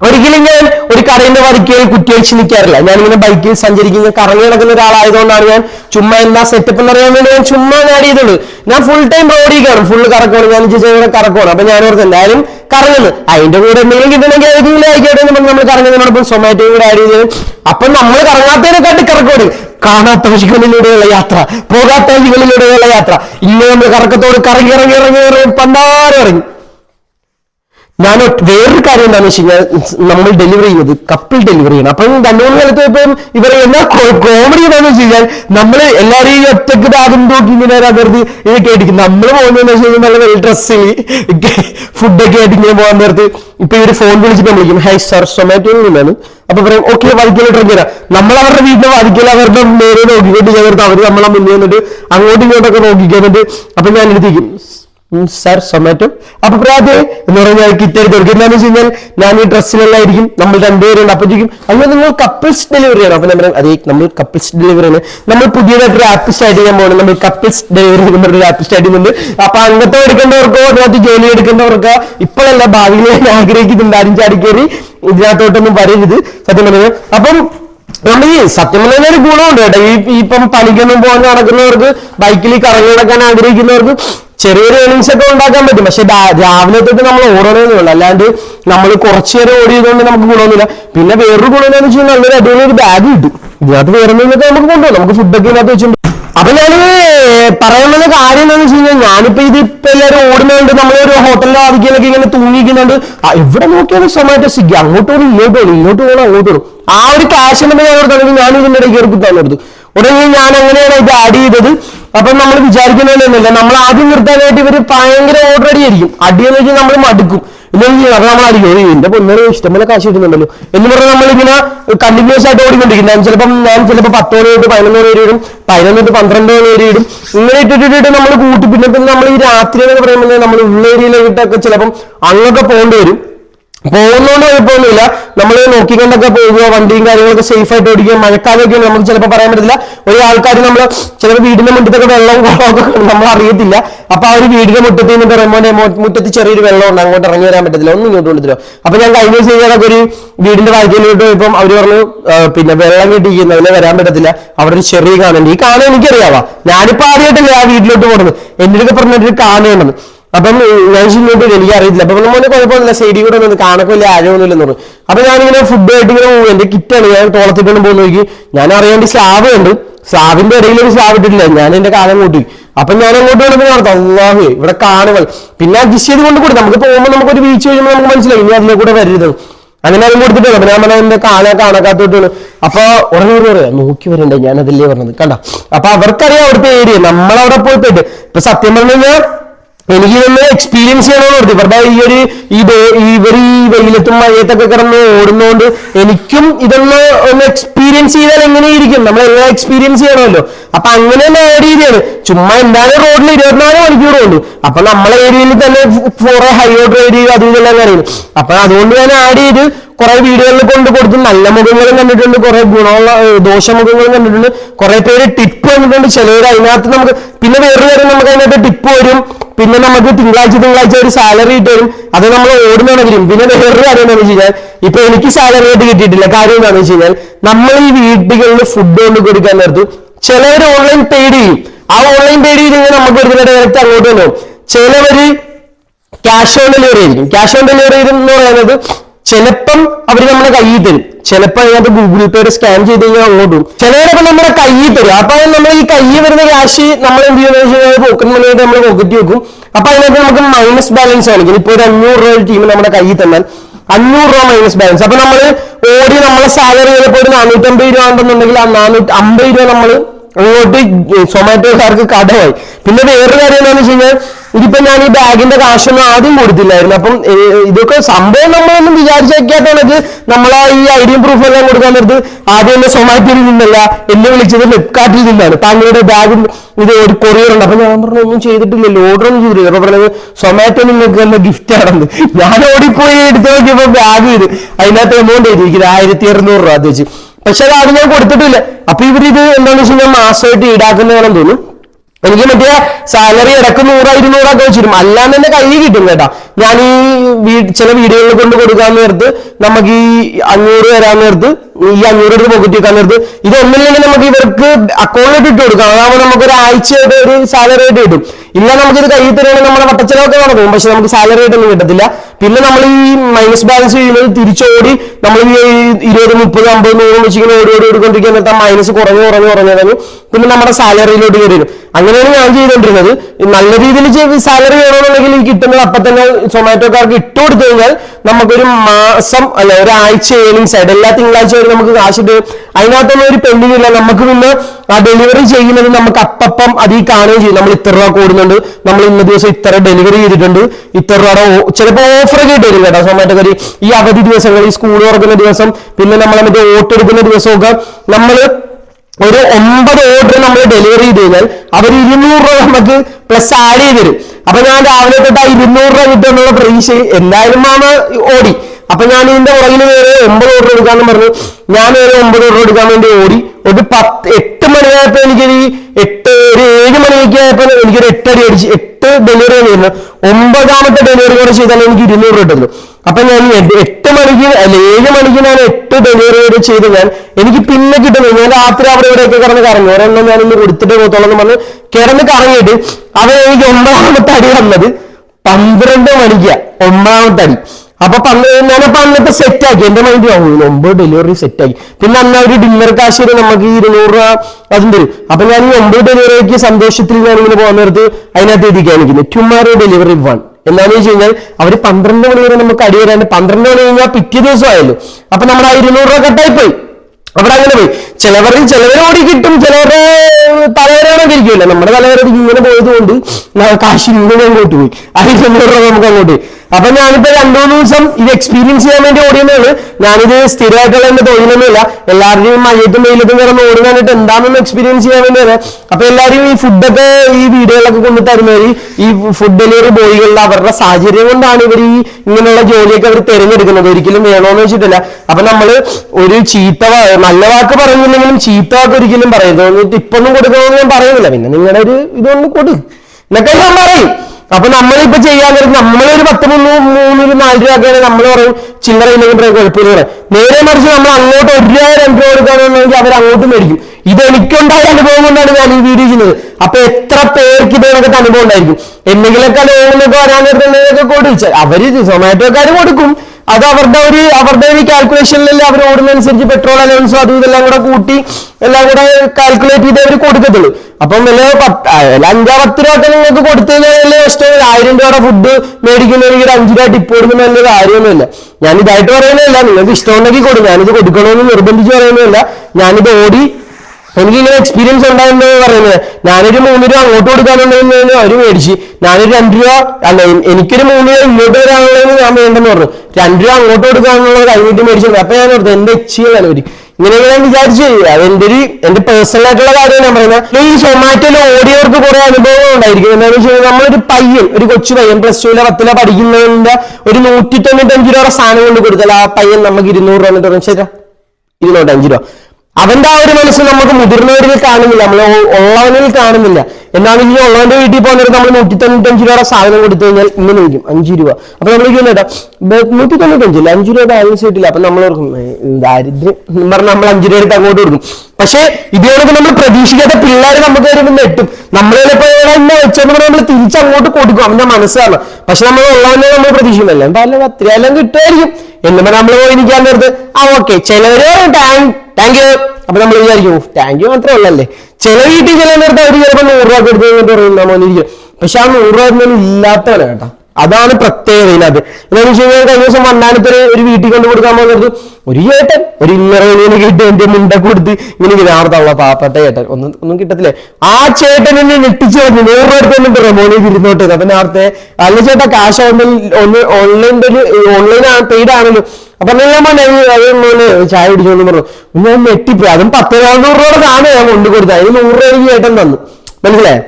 ഒരിക്കലും ഞാൻ ഒരു കടയുടെ വരിക്കയിൽ കുട്ടികൾ ക്ഷണിക്കാറില്ല ഞാനിങ്ങനെ ബൈക്കിൽ സഞ്ചരിക്കുന്ന കറങ്ങി നടക്കുന്ന ഒരാളായതുകൊണ്ടാണ് ഞാൻ ചുമ്മാ എന്താ സെറ്റപ്പ് എന്ന് അറിയാൻ വേണ്ടി ഞാൻ ചുമ്മാ ഞാൻ ചെയ്തുള്ളൂ ഞാൻ ഫുൾ ടൈം റോഡിൽ കാണും ഫുൾ കറക്കമാണ് ഞാൻ ചേച്ചിയുടെ കറക്കമാണ് അപ്പൊ ഞാൻ ഓർത്ത് എന്തായാലും കറങ്ങുന്നു. അതിന്റെ കൂടെ എന്തെങ്കിലും കിട്ടണമെങ്കിൽ ഏതെങ്കിലും ആയിക്കോട്ടെ നമ്മൾ നമ്മൾ കറങ്ങുന്നതിനോടൊപ്പം സൊമാറ്റോയും കൂടെ ആഡ് ചെയ്ത് അപ്പൊ നമ്മൾ കറങ്ങാത്തതിനെക്കാട്ടി കറക്കോട്. കാണാത്ത വഴികളിലൂടെയുള്ള യാത്ര പോകാത്ത വഴികളിലൂടെയുള്ള യാത്ര. ഇങ്ങനെ നമ്മൾ കറക്കത്തോട് കറങ്ങി ഇറങ്ങി ഇറങ്ങി ഇറങ്ങി പണ്ടാരം ഇറങ്ങി. ഞാൻ വേറൊരു കാര്യം എന്താണെന്ന് വെച്ച് കഴിഞ്ഞാൽ നമ്മൾ ഡെലിവറി ചെയ്യുന്നത് കപ്പിൾ ഡെലിവറി ചെയ്യണം അപ്പം രണ്ടുമൂന്ന് കാലത്ത് ഇപ്പം ഇവരെ എന്നാ കോമഡി എന്താണെന്ന് വെച്ച് കഴിഞ്ഞാൽ നമ്മൾ എല്ലാവരെയും ഒറ്റയ്ക്ക് ബാഗും തൂക്കി ഇങ്ങനെ അതിർത്തി ഇത് കേട്ടിരിക്കും നമ്മൾ പോകുന്നതെന്ന് വെച്ച് കഴിഞ്ഞാൽ നല്ല വെൽ ഡ്രസ്സിൽ ഫുഡൊക്കെ ആയിട്ട് ഇങ്ങനെ പോകാൻ നേരത്ത് ഇപ്പൊ ഇവർ ഫോൺ വിളിച്ചിട്ട് വിളിക്കും ഹൈ സാർ സൊമാറ്റോയിൽ നിന്നാണ് അപ്പൊ പറയും ഓക്കെ വഴിക്കലോട്ട് തരാം. നമ്മൾ അവരുടെ വീട്ടിൽ വഴിക്കൽ അവരുടെ നേരെ നോക്കിക്കൊണ്ട് ചേർത്ത് അവർ നമ്മളെ മുന്നേ വന്നിട്ട് അങ്ങോട്ടും ഇങ്ങോട്ടൊക്കെ നോക്കിക്കാന്നിട്ട് അപ്പൊ ഞാൻ എടുത്തിരിക്കും സാർ സൊമാറ്റോ. അപ്പൊ പ്രാതെ എന്ന് പറഞ്ഞാൽ കിറ്റ് എടുത്ത് കൊടുക്കും എന്താണെന്ന് വെച്ച് കഴിഞ്ഞാൽ ഞാൻ ഈ ഡ്രസ്സിലെല്ലായിരിക്കും നമ്മൾ രണ്ടുപേരുണ്ട്. അപ്പൊ ചോദിക്കും അയ്യോ നിങ്ങൾ കപ്പിൾസ് ഡെലിവറി ആണ്? അപ്പൊ നമ്മൾ അതെ നമ്മൾ കപ്പിൾസ് ഡെലിവറി ആണ്. നമ്മൾ പുതിയതായിട്ട് ഒരു ആപ്പ് സ്റ്റാർട്ട് ചെയ്യാൻ പോകണം നമ്മൾ കപ്പിൾസ് ഡെലിവറി എന്ന് പറഞ്ഞൊരു ആപ്പ് സ്റ്റാർട്ട് ചെയ്യുന്നുണ്ട് അപ്പൊ അംഗത്വം എടുക്കേണ്ടവർക്കോ അതിനകത്ത് ജോലി എടുക്കേണ്ടവർക്കോ ഇപ്പോഴല്ല ഭാവിയിൽ ഞാൻ ആഗ്രഹിക്കുന്നുണ്ട്. ആരും ചാടിക്കേറി ഇതിനകത്തോട്ടൊന്നും വരരുത്. സത്യം പറഞ്ഞത് അപ്പം നമ്മൾ ഈ സത്യം പറഞ്ഞാൽ ഒരു ഗുണമുണ്ട് കേട്ടോ. ഈ ഇപ്പം പണിക്കൊന്നും പോകാൻ നടക്കുന്നവർക്ക് ബൈക്കിൽ കറങ്ങി നടക്കാൻ ആഗ്രഹിക്കുന്നവർക്ക് ചെറിയൊരു ഏണിങ്സ് ഒക്കെ ഉണ്ടാക്കാൻ പറ്റും. പക്ഷെ രാവിലെ തൊട്ട് നമ്മൾ ഓടണമെന്നുള്ളൂ അല്ലാണ്ട് നമ്മൾ കുറച്ചു നേരം ഓടിയതുകൊണ്ട് നമുക്ക് ഗുണമൊന്നുമില്ല. പിന്നെ വേറൊരു ഗുണം എന്താണെന്ന് വെച്ചാൽ നല്ലൊരു അടിപൊളി ഒരു ബാഗ് കിട്ടും ഇതിനകത്ത് വേറെ എന്തെങ്കിലുമൊക്കെ നമുക്ക് കൊണ്ടുപോകും. നമുക്ക് ഫുഡൊക്കെ ഇതിനകത്ത് വെച്ചിട്ടുണ്ട്. അപ്പൊ ഞാൻ പറയാനുള്ള കാര്യം എന്താണെന്ന് വെച്ച് കഴിഞ്ഞാൽ ഞാനിപ്പോ ഇത് ഇപ്പൊ എല്ലാവരും ഓടുന്നുണ്ട് നമ്മളൊരു ഹോട്ടലിന്റെ ആദ്യമൊക്കെ ഇങ്ങനെ തൂങ്ങിക്കുന്നുണ്ട് എവിടെ നോക്കിയാലും സൊമാറ്റോ സ്വിഗ്ഗി അങ്ങോട്ട് പോകണം ഇങ്ങോട്ട് പോകണം ഇങ്ങോട്ട് പോകണം അങ്ങോട്ട് പോകണം. ആ ഒരു ക്യാഷ് ഉണ്ടെങ്കിൽ ഞാൻ ഓർക്കുന്നത് ഞാൻ ഇതിന്റെ ഇടയ്ക്ക് കയറി തന്നെടുത്തു ഉടനെ ഞാൻ അങ്ങനെയാണ് ഇത് ആഡ് ചെയ്തത്. അപ്പൊ നമ്മൾ വിചാരിക്കുന്നതിലൊന്നുമില്ല നമ്മൾ ആദ്യം നിർത്താനായിട്ട് ഇവർ ഭയങ്കര ഓർഡർ അടിയായിരിക്കും അടിയെന്ന് വെച്ചാൽ നമ്മൾ മടുക്കും. ഇല്ലെങ്കിൽ നമ്മൾ അടിക്കും. എന്റെ എന്റെ ഇഷ്ടം ഇഷ്ടംപോലെ കാശ് കിട്ടുന്നുണ്ടല്ലോ. എന്ന് പറഞ്ഞാൽ നമ്മളിങ്ങനെ കണ്ടിന്യൂസ് ആയിട്ട് ഓടിക്കൊണ്ടിരിക്കും. ഞാൻ ചിലപ്പം ഞാൻ ചിലപ്പോൾ പത്തോ മണി തൊട്ട് പതിനൊന്ന് വരെ ഇടും. പതിനൊന്ന് തൊട്ട് പന്ത്രണ്ട് വരെ ഇടും. ഇങ്ങനെ ഇട്ടിട്ടിട്ട് നമ്മൾ കൂട്ടി. പിന്നെ പിന്നെ നമ്മൾ ഈ രാത്രി എന്ന് പറയുമ്പോൾ നമ്മൾ ഉള്ള ഏരിയയിലേക്കിട്ടൊക്കെ ചിലപ്പം അങ്ങൊക്കെ പോകേണ്ടി വരും. പോകുന്നോണ്ട് കുഴപ്പമൊന്നുമില്ല നമ്മൾ നോക്കിക്കൊണ്ടൊക്കെ പോകുക വണ്ടിയും കാര്യങ്ങളൊക്കെ സേഫ് ആയിട്ട് ഓടിക്കുക മഴക്കാലമൊക്കെ നമുക്ക് ചിലപ്പോൾ പറയാൻ പറ്റില്ല ഒരു ആൾക്കാർ നമ്മൾ ചിലപ്പോൾ വീടിന്റെ മുറ്റത്തൊക്കെ വെള്ളവും കുളമൊക്കെ നമ്മൾ അറിയത്തില്ല. അപ്പൊ ആ ഒരു വീടിന്റെ മുറ്റത്ത് നിന്ന് പറയുമ്പോൾ മുറ്റത്ത് ചെറിയൊരു വെള്ളമുണ്ട് അങ്ങോട്ട് ഇറങ്ങി വരാൻ പറ്റത്തില്ല ഒന്നും ഇങ്ങോട്ട് കൊണ്ടുതരോ അപ്പൊ ഞാൻ കഴിഞ്ഞ ദിവസം ഒരു വീടിന്റെ വായിക്കലോട്ട് പോയപ്പോൾ അവർ പറഞ്ഞു പിന്നെ വെള്ളം കിട്ടിയിരിക്കുന്നു അതിനെ വരാൻ പറ്റത്തില്ല. അവിടെ ഒരു ചെറിയ കാണുന്നുണ്ട് ഈ കാണാൻ എനിക്കറിയാവാ? ഞാനിപ്പോ ആദ്യമായിട്ടല്ലേ ആ വീട്ടിലോട്ട് പോകുന്നത്. എന്നിട്ടൊക്കെ പറഞ്ഞിട്ട് കാണുന്നുണ്ടെന്ന് അപ്പം ഞാൻ ചിന്നോട്ട് എനിക്ക് അറിയില്ല അപ്പൊ മോനെ കുഴപ്പമില്ല സൈഡിൽ കൂടെ ഒന്നും കാണൊക്കെ കാണക്കില്ല ആഴമൊന്നുമില്ലെന്ന് പറഞ്ഞു. അപ്പൊ ഞാനിങ്ങനെ ഫുഡ് ആയിട്ട് ഇങ്ങനെ പോകും എന്റെ കിറ്റാണ് ഞാൻ തോളത്തിട്ടൊന്നും പോകുന്ന നോക്കി. ഞാൻ അറിയാണ്ട് സ്ലാബ് ഉണ്ട്. സ്ലാബിന്റെ ഇടയിൽ ഒരു സ്ലാബ് ഇട്ടിട്ടില്ല. ഞാൻ എന്റെ കാലം കൂട്ടി. അപ്പൊ ഞാൻ അങ്ങോട്ട് വേണമെന്ന് നടത്താം അള്ളാഹ് ഇവിടെ കാണുകൾ. പിന്നെ അഡ്ജസ്റ്റ് ചെയ്ത് കൊണ്ട് കൂടി നമുക്ക് പോകുമ്പോൾ നമുക്ക് ഒരു വീഴ്ച കഴിയുമ്പോൾ നമുക്ക് മനസ്സിലായി. ഇനി അതിലെ കൂടെ വരരുത്. അങ്ങനെ അതും കൊടുത്തിട്ടില്ല. അപ്പൊ ഞാൻ പറഞ്ഞ എന്റെ കാണാൻ കാണാക്കാത്തോട്ടാണ് അപ്പൊ ഉടനെ പറയാം നോക്കി വരണ്ടേ. ഞാൻ അതിലേ പറഞ്ഞത്. കണ്ട? അപ്പൊ അവർക്കറിയാം അവിടുത്തെ ഏരിയ നമ്മളവിടെ പോയി പോയിട്ട് ഇപ്പൊ സത്യം പറഞ്ഞു കഴിഞ്ഞാൽ എനിക്ക് ഇതൊന്ന് എക്സ്പീരിയൻസ് ചെയ്യണമെന്ന് പറഞ്ഞു ഇവരുടെ ഈ ഒരു ഈ ഇവർ ഈ വെയിലത്തും മഴയത്തൊക്കെ കിടന്ന് ഓടുന്നോണ്ട് എനിക്കും ഇതൊന്ന് ഒന്ന് എക്സ്പീരിയൻസ് ചെയ്താൽ എങ്ങനെയിരിക്കും? നമ്മൾ എല്ലാം എക്സ്പീരിയൻസ് ചെയ്യണമല്ലോ. അപ്പൊ അങ്ങനെ ആ രീതിയാണ് ചുമ്മാ എന്തായാലും റോഡിൽ ഇരുപത്തിനാല് മണിക്കൂർ മണിക്കൂറുണ്ട് അപ്പൊ നമ്മളെ ഏരിയയിൽ തന്നെ ഫോർ ഹൈ റൈഡ് ചെയ്യുക അതും ഇതെല്ലാം കാര്യങ്ങൾ അപ്പൊ അതുകൊണ്ട് ഞാൻ ആഡ് ചെയ്ത് കുറെ വീഡിയോകളിൽ കൊണ്ട് കൊടുത്തു. നല്ല മുഖങ്ങളും കണ്ടിട്ടുണ്ട്. കുറെ ഗുണമുള്ള ദോഷമുഖങ്ങളും കണ്ടിട്ടുണ്ട്. കുറെ പേര് ടിപ്പ് വന്നിട്ടുണ്ട്. ചിലവർ അതിനകത്ത് നമുക്ക് പിന്നെ വേറെ കാര്യം നമുക്ക് അതിനകത്ത് ടിപ്പ് വരും. പിന്നെ നമുക്ക് തിങ്കളാഴ്ച തിങ്കളാഴ്ച ഒരു സാലറി കിട്ടും അത് നമ്മൾ ഓടുന്നതാണെങ്കിലും പിന്നെ വേറൊരു കാര്യം എന്താണെന്ന് വെച്ച് കഴിഞ്ഞാൽ ഇപ്പൊ എനിക്ക് സാലറി ആയിട്ട് കിട്ടിയിട്ടില്ല. കാര്യം എന്താണെന്ന് വെച്ച് കഴിഞ്ഞാൽ നമ്മൾ ഈ വീടുകളിൽ ഫുഡ് കൊണ്ട് കൊടുക്കാൻ നേരത്തു ചിലവർ ഓൺലൈൻ പെയ്ഡ് ചെയ്യും. ആ ഓൺലൈൻ പെയ്ഡ് ചെയ്ത് കഴിഞ്ഞാൽ നമുക്ക് ഒരു ഡയറക്റ്റ് അങ്ങോട്ട് വന്നു ചിലവര് ക്യാഷ് ഓൺ ഡെലിവറി ആയിരിക്കും. ക്യാഷ് ഓൺ ഡെലിവറി എന്ന് പറയുന്നത് ചിലപ്പം അവർ നമ്മുടെ കയ്യിൽ തരും. ചിലപ്പോൾ അതിനകത്ത് ഗൂഗിൾ പേ സ്കാൻ ചെയ്ത് കഴിഞ്ഞാൽ അങ്ങോട്ടും. ചിലവരൊക്കെ നമ്മുടെ കയ്യിൽ തരും. അപ്പൊ നമ്മൾ ഈ കയ്യിൽ വരുന്ന ക്യാഷ് നമ്മൾ എന്ത് ചെയ്യുന്ന പോക്കറ്റ് മണിയായിട്ട് നമ്മൾ പോക്കറ്റ് വെക്കും. അപ്പൊ അതിനകത്ത് നമുക്ക് മൈനസ് ബാലൻസ് ആണെങ്കിൽ ഇപ്പൊ ഒരു അഞ്ഞൂറ് രൂപ ടീം നമ്മുടെ കയ്യിൽ തന്നാൽ അഞ്ഞൂറ് രൂപ മൈനസ് ബാലൻസ് അപ്പൊ നമ്മൾ ഓടി നമ്മളെ സാലറി ചിലപ്പോൾ ഒരു നാനൂറ്റമ്പത് രൂപ ഉണ്ടെന്നുണ്ടെങ്കിൽ ആ നാനൂറ്റി അമ്പത് രൂപ നമ്മൾ അങ്ങോട്ട് സൊമാറ്റോക്കാർക്ക് കടമായി. പിന്നെ വേറൊരു കാര്യം എന്താണെന്ന് വെച്ച് കഴിഞ്ഞാൽ ഇതിപ്പോ ഞാൻ ഈ ബാഗിന്റെ കാശൊന്നും ആദ്യം കൊടുത്തില്ലായിരുന്നു. അപ്പം ഇതൊക്കെ സംഭവം നമ്മളൊന്നും വിചാരിച്ചു വെക്കാത്തത് നമ്മളെ ഈ ഐഡിയും പ്രൂഫ് എല്ലാം കൊടുക്കാൻ നേരത്ത് ആദ്യം എന്നെ സൊമാറ്റോയിൽ നിന്നല്ല എന്നെ വിളിച്ചത് ഫ്ലിപ്കാർട്ടിൽ നിന്നാണ്. താങ്കളുടെ ബാഗ് ഇത് ഒരു കൊറിയർ ഉണ്ട്. അപ്പൊ ഞാൻ പറഞ്ഞു ഒന്നും ചെയ്തിട്ടില്ലല്ലോ ഓർഡർ ഒന്നും ചെയ്തില്ല അപ്പൊ പറഞ്ഞത് സൊമാറ്റോ നിങ്ങൾക്ക് തന്നെ ഗിഫ്റ്റ് ആണെന്ന്. ഞാൻ ഓടിപ്പോയി എടുത്ത് നോക്കിയപ്പോ ബാഗ് ഇത് അതിനകത്ത് എമൗണ്ട് എഴുതിയിരിക്കുന്നത് ആയിരത്തി അറുന്നൂറ് രൂപ അത് വെച്ച്. പക്ഷെ അത് ആരും ഞാൻ കൊടുത്തിട്ടില്ല. അപ്പൊ ഇവരിത് എന്താണെന്ന് വെച്ച് കഴിഞ്ഞാൽ മാസമായിട്ട് ഈടാക്കുന്നതാണെന്ന് തോന്നുന്നു എനിക്ക് മറ്റേ സാലറി ഇടയ്ക്ക് നൂറോ ഇരുന്നൂറൊക്കെ വെച്ചിരും അല്ലാണ്ട് എന്റെ കൈ കിട്ടും കേട്ടാ. ഞാൻ ഈ ചില വീടുകളിൽ കൊണ്ട് കൊടുക്കാൻ നേരത്ത് നമുക്ക് ഈ അഞ്ഞൂറ് തരാൻ നേരത്ത് ഈ അഞ്ഞൂറ് എടുത്ത് പോക്കറ്റ് വെക്കാൻ നേരത്ത് ഇത് ഒന്നില്ലെങ്കിൽ നമുക്ക് ഇവർക്ക് അക്കൗണ്ടിൽ ഇട്ട് കൊടുക്കാം. അതാവുമ്പോൾ നമുക്ക് ഒരു ആഴ്ചയുടെ ഒരു സാലറി ആയിട്ട് കിട്ടും. ഇല്ല നമുക്കിത് കയ്യിൽ തരുവാണെങ്കിൽ നമ്മുടെ വട്ടച്ചെലവൊക്കെ നടക്കും. പക്ഷെ നമുക്ക് സാലറി ആയിട്ടൊന്നും കിട്ടത്തില്ല. പിന്നെ നമ്മൾ ഈ മൈനസ് ബാലൻസ് ചെയ്യുന്നത് തിരിച്ചോടി നമ്മൾ ഈ ഇരുപത് മുപ്പത് അമ്പത് നൂറ് വെച്ചിങ്ങനെ ഓടി ഓടി ഓടിക്കൊണ്ടിരിക്കാൻ നേരത്തെ മൈനസ് കുറഞ്ഞു കുറഞ്ഞു കുറഞ്ഞു കുറഞ്ഞു. പിന്നെ നമ്മുടെ സാലറിയിലോട്ട് കയറി വരും. അങ്ങനെയാണ് ഞാൻ ചെയ്തുകൊണ്ടിരുന്നത് നല്ല രീതിയിൽ സാലറി വേണമെന്നുണ്ടെങ്കിൽ ഈ കിട്ടുന്നത് അപ്പം തന്നെ സൊമാറ്റോക്കാർക്ക് ഇട്ട് കൊടുത്തു കഴിഞ്ഞാൽ നമുക്കൊരു മാസം അല്ല ഒരാഴ്ച ഏണിങ്സ് സൈഡ് എല്ലാ തിങ്കളാഴ്ച വരെ നമുക്ക് കാശ് ഇട്ട് അതിനകത്തൊന്നും ഒരു പെൻഡിങ് ഇല്ല. നമുക്ക് പിന്നെ ആ ഡെലിവറി ചെയ്യുന്നത് നമുക്ക് അപ്പം അത് ഈ കാണുകയും ചെയ്യും. നമ്മൾ ഇത്ര രൂപ കൂടുന്നുണ്ട്. നമ്മൾ ഇന്ന ദിവസം ഇത്ര ഡെലിവറി ചെയ്തിട്ടുണ്ട്. ഇത്ര രൂപയുടെ ചിലപ്പോൾ ഇട്ട് തരും കേട്ടോ സൊമാറ്റോക്കാർ ഈ അവധി ദിവസങ്ങൾ ഈ സ്കൂൾ തുറക്കുന്ന ദിവസം പിന്നെ നമ്മളെ മറ്റേ വോട്ടെടുക്കുന്ന ദിവസമൊക്കെ നമ്മൾ ഒരു ഒമ്പത് ഓർഡർ നമ്മൾ ഡെലിവറി ചെയ്ത് കഴിഞ്ഞാൽ അവർ ഇരുന്നൂറ് രൂപ നമുക്ക് പ്ലസ് ആഡ് ചെയ്ത് തരും. അപ്പൊ ഞാൻ രാവിലെ തൊട്ട് ആ ഇരുന്നൂറ് രൂപ കിട്ടുമെന്നുള്ള പ്രതീക്ഷയിൽ എന്തായാലും മാമ ഓടി. അപ്പൊ ഞാൻ ഇതിന്റെ പുറകിൽ വേറെ ഒമ്പത് ഓർഡർ എടുക്കാന്ന് പറഞ്ഞു. ഞാൻ വേറെ ഒമ്പത് ഓർഡർ എടുക്കാൻ വേണ്ടി ഓടി. ഒരു പത്ത് എട്ട് മണിയായപ്പോ എനിക്കൊരു എട്ട് ഒരു ഏഴ് മണിയൊക്കെ ആയപ്പോ എനിക്കൊരു എട്ടടി അടിച്ച് എട്ട് ഡെലിവറി ആയിരുന്നു ഒമ്പതാമത്തെ ഡെലിവറി കൂടെ ചെയ്താൽ എനിക്ക് ഇരുന്നൂറ് കിട്ടുന്നു. അപ്പൊ ഞാൻ എട്ട് മണിക്ക് അല്ല ഏഴ് മണിക്ക് ഞാൻ എട്ട് ഡെലിവറി വരെ ചെയ്ത് ഞാൻ എനിക്ക് പിന്നെ കിട്ടുന്നു. ഞാൻ രാത്രി അവിടെ ഇവിടെയൊക്കെ കിടന്ന് കറങ്ങി. ഒരെണ്ണം ഞാൻ ഇന്ന് കൊടുത്തിട്ട് പോത്തോളം എന്ന് പറഞ്ഞ് കിടന്ന് കറങ്ങിയിട്ട് അവൻ എനിക്ക് ഒമ്പതാമത്തെ അടി വന്നത് പന്ത്രണ്ട് മണിക്കാ. ഒമ്പതാമത്തെ അടി. അപ്പൊ പന്ന് ഞാനപ്പോ അന്നത്തെ സെറ്റ് ആക്കി. എന്റെ മൈൻഡ് ഒമ്പത് ഡെലിവറി സെറ്റ് ആക്കി പിന്നെ അന്ന് ഒരു ഡിന്നർ കാശ് തരും നമുക്ക് ഇരുന്നൂറ് രൂപ അതും തരും. അപ്പൊ ഞാൻ ഈ ഒമ്പത് ഡെലിവറിക്ക് സന്തോഷത്തിൽ ഞാൻ ഇങ്ങനെ പോകാൻ നേരത്ത് അതിനകത്ത് എഴുതിക്കാൻ നിൽക്കുന്നത് ടുമാറോ ഡെലിവറി വൺ എന്താണെന്ന് വെച്ച് കഴിഞ്ഞാൽ അവർ പന്ത്രണ്ട് മണി വരെ നമുക്ക് അടി വരാണ്ട് പന്ത്രണ്ട് മണി കഴിഞ്ഞാൽ പിറ്റേ ദിവസം ആയല്ലോ അപ്പൊ നമ്മൾ ആ ഇരുന്നൂറ് രൂപ കട്ടായി പോയി. അവിടെ അങ്ങനെ പോയി. ചിലവർ ചിലവർ ഓടി കിട്ടും. ചിലവരെ തലവരാണൊക്കെ ഇരിക്കുമല്ലോ നമ്മുടെ തലവരത് ഇങ്ങനെ പോയത് കൊണ്ട് കാശ് ഇങ്ങനെ അങ്ങോട്ട് പോയി. ആ ഇരുന്നൂറ് രൂപ നമുക്ക് അങ്ങോട്ട് പോയി. അപ്പൊ ഞാനിപ്പോ രണ്ടു മൂന്ന് ദിവസം ഇത് എക്സ്പീരിയൻസ് ചെയ്യാൻ വേണ്ടി ഓടിയെന്നാണ്. ഞാനിത് സ്ഥിരമായിട്ടുള്ള എന്റെ തൊഴിലൊന്നുമില്ല. എല്ലാവരുടെയും മഴയത്തും വെയിലത്തും കിടന്ന് ഓടുന്നതായിട്ട് എന്താണെന്ന് എക്സ്പീരിയൻസ് ചെയ്യാൻ വേണ്ടിയാണ്. അപ്പൊ എല്ലാവരും ഈ ഫുഡൊക്കെ ഈ വീഡിയോകളൊക്കെ കൊണ്ട് തരുന്നത് ഈ ഫുഡ് ഡെലിവറി ബോയികളുടെ അവരുടെ സാഹചര്യം കൊണ്ടാണ് ഇവർ ഈ ഇങ്ങനെയുള്ള ജോലിയൊക്കെ അവർ തിരഞ്ഞെടുക്കുന്നത്. ഒരിക്കലും വേണോന്ന് വെച്ചിട്ടില്ല. അപ്പൊ നമ്മൾ ഒരു ചീത്ത നല്ല വാക്ക് പറയുന്നില്ലെങ്കിലും ചീത്ത വാക്ക് ഒരിക്കലും പറയരുത്. ടിപ്പൊന്നും കൊടുക്കണമെന്ന് ഞാൻ പറയുന്നില്ല പിന്നെ നിങ്ങളുടെ ഒരു ഇതൊന്ന് കൊടു. എന്നൊക്കെ ഞാൻ പറയും. അപ്പൊ നമ്മളിപ്പോ ചെയ്യാൻ വരും നമ്മളൊരു പത്ത് മൂന്ന് മൂന്നൊരു നാല് രൂപ ഒക്കെയാണ് നമ്മൾ പറയും. ചില്ലറ ഇല്ലെങ്കിൽ കുഴപ്പമില്ല പറയാം. നേരെ മറിച്ച് നമ്മൾ അങ്ങോട്ട് ഒരു രൂപ രണ്ട് രൂപ കൊടുക്കാന്നുണ്ടെങ്കിൽ അവർ അങ്ങോട്ട് മേടിക്കും. ഇത് എനിക്കുണ്ടായ അനുഭവം കൊണ്ടാണ് ഞാൻ ഈ വീഡിയോ ചെയ്യുന്നത്. അപ്പൊ എത്ര പേർക്ക് ഇതേതൊക്കെ അനുഭവം ഉണ്ടായിരിക്കും? എന്തെങ്കിലുമൊക്കെ ലോണിലൊക്കെ വരാൻ നേരത്തെ കൊടുക്കുക അവർ സൊമാറ്റോക്കാർ കൊടുക്കും. അത് അവരുടെ ഒരു അവരുടെ ഒരു കാൽക്കുലേഷനിലല്ലേ അവർ ഓടുന്നതനുസരിച്ച് പെട്രോൾ അലവൻസും അതും ഇതെല്ലാം കൂടെ കൂട്ടി എല്ലാം കൂടെ കാൽക്കുലേറ്റ് ചെയ്ത് അവർ കൊടുക്കത്തുള്ളൂ. അപ്പം വില പത്ത് അഞ്ചോ പത്ത് രൂപ നിങ്ങൾക്ക് കൊടുത്തു കഴിഞ്ഞാൽ ഇഷ്ടം ആയിരം രൂപയുടെ ഫുഡ് മേടിക്കുന്നതിന് ഒരു അഞ്ച് രൂപ ടിപ്പ് കൊടുക്കുന്ന വലിയ കാര്യമൊന്നുമില്ല. ഞാൻ ഇതായിട്ട് പറയുന്നില്ല നിങ്ങൾക്ക് ഇഷ്ടമുണ്ടെങ്കിൽ കൊടുക്കും. ഞാനിത് കൊടുക്കണമെന്ന് നിർബന്ധിച്ച് പറയുന്നില്ല ഞാനിത് ഓടി എനിക്ക് ഇങ്ങനെ എക്സ്പീരിയൻസ് ഉണ്ടായെന്ന് പറയുന്നത്. ഞാനൊരു മൂന്ന് രൂപ അങ്ങോട്ട് കൊടുക്കാനുണ്ടെന്ന് അവർ മേടിച്ച്. ഞാനൊരു രണ്ട് രൂപ അല്ല എനിക്കൊരു മൂന്ന് രൂപ ഇങ്ങോട്ട് വരാനുള്ളതെന്ന് ഞാൻ വേണ്ടെന്ന് പറഞ്ഞു. രണ്ട് രൂപ അങ്ങോട്ട് കൊടുക്കാനുള്ളത് കഴിഞ്ഞിട്ട് മേടിച്ചു. അപ്പൊ ഞാൻ ഓർത്തു എന്റെ എച്ചിയാണ് അവർ ഇങ്ങനെ ഞാൻ വിചാരിച്ചു അത് എന്റെ ഒരു എന്റെ പേഴ്സണൽ ആയിട്ടുള്ള കാര്യം ഞാൻ പറയുന്നത്. ഈ സൊമാറ്റോയിൽ ഓടിയവർക്ക് കുറെ അനുഭവങ്ങൾ ഉണ്ടായിരിക്കും. എന്താണെന്ന് വെച്ച് കഴിഞ്ഞാൽ നമ്മളൊരു പയ്യൻ ഒരു കൊച്ചു പയ്യൻ പ്ലസ് ടുവിലെ പത്തിലെ പഠിക്കുന്നതിന്റെ ഒരു നൂറ്റി തൊണ്ണൂറ്റഞ്ച് രൂപ സാധനം കൊണ്ട് കൊടുത്താൽ ആ പയ്യൻ നമുക്ക് ഇരുന്നൂറ് രൂപ എന്നിട്ട് ശരി ഇരുന്നൂറ്റഞ്ച് രൂപ. അവന്റെ ആ ഒരു മനസ്സ് നമുക്ക് മുതിർന്നവരിൽ കാണുന്നില്ല നമ്മൾ ഉള്ളവനിൽ കാണുന്നില്ല. എന്നാലും ഈ ഉള്ളവന്റെ വീട്ടിൽ പോകുന്നത് നമ്മൾ നൂറ്റി തൊണ്ണൂറ്റഞ്ച് രൂപയുടെ സാധനം കൊടുത്തു കഴിഞ്ഞാൽ ഇങ്ങനെ വിളിക്കും അഞ്ച് രൂപ. അപ്പൊ നമ്മൾ കേട്ടോ നൂറ്റി തൊണ്ണൂറ്റഞ്ചില്ല അഞ്ച് രൂപ ബാലൻസ് കിട്ടില്ല അപ്പൊ നമ്മൾ ഓർക്കും ദാരിദ്ര്യം പറഞ്ഞാൽ നമ്മൾ അഞ്ച് രൂപ അങ്ങോട്ട് കൊടുക്കും. പക്ഷേ ഇതേപോലെ നമ്മൾ പ്രതീക്ഷിക്കാത്ത പിള്ളേർ നമുക്ക് വരുമ്പോൾ നെട്ടും. നമ്മൾ ചിലപ്പോൾ എന്നെ വെച്ചോണ്ട് നമ്മൾ തിരിച്ചങ്ങോട്ട് കൊടുക്കും. അവന്റെ മനസ്സാണ്. പക്ഷെ നമ്മൾ ഉള്ളവനെ നമ്മൾ പ്രതീക്ഷിക്കുന്നില്ല. എന്തായാലും അത്രയെല്ലാം കിട്ടുമായിരിക്കും. എന്നുമ്പോൾ നമ്മൾ പോയി നിൽക്കാൻ നേരത്ത് ആ ഓക്കെ ചിലവര് താങ്ക് താങ്ക് യു അപ്പൊ നമ്മൾ വിചാരിക്കും താങ്ക് യു ഉള്ളല്ലേ? ചില വീട്ടിൽ ചില നേരത്തെ അവർ ചിലപ്പോൾ നൂറ് രൂപ കൊടുത്തു കഴിഞ്ഞിട്ട് പറയും നമ്മളിരിക്കും പക്ഷെ ആ നൂറ് രൂപ ഒന്നും ഇല്ലാത്തവനാണ് കേട്ടോ. അതാണ് പ്രത്യേകത ഇതിനകത്ത്. എന്താണെന്ന് വെച്ച് കഴിഞ്ഞാൽ കഴിഞ്ഞ ദിവസം വണ്ടാനത്ത് ഒരു- വീട്ടിൽ കൊണ്ട് കൊടുക്കാൻ പോകുന്നത് ഒരു ചേട്ടൻ ഒരു ഇന്നറ ഇങ്ങനെ കിട്ടി എന്റെ മുണ്ട കൊടുത്ത് ഇങ്ങനെ ഗ്രാമത്തുള്ള പാപ്പട്ട ചേട്ടൻ. ഒന്നും ഒന്നും കിട്ടത്തില്ലേ? ആ ചേട്ടൻ എന്നെ ഞെട്ടിച്ച് പറഞ്ഞു നൂറ് രൂപ എടുത്ത് മോനെ ഇരുന്നോട്ട്. അപ്പൊ നേരത്തെ അല്ല ചേട്ടാ കാശ് ഓൺലൈൻ ഒന്ന് ഓൺലൈന്റെ ഒരു ഓൺലൈൻ പെയ്ഡ് ആണല്ലോ. അപ്പൊ ഞാൻ അത് മോനെ ചായ കുടിച്ചോന്ന് പറഞ്ഞു. ഞാൻ ഞെട്ടിപ്പോയി. അതും പത്ത് നാനൂറ് രൂപയുടെ സാധനം ഞാൻ കൊണ്ടു കൊടുത്തത് അതിന് നൂറ് രൂപ എനിക്ക് ഏട്ടൻ തന്നു. മനസ്സിലായേ?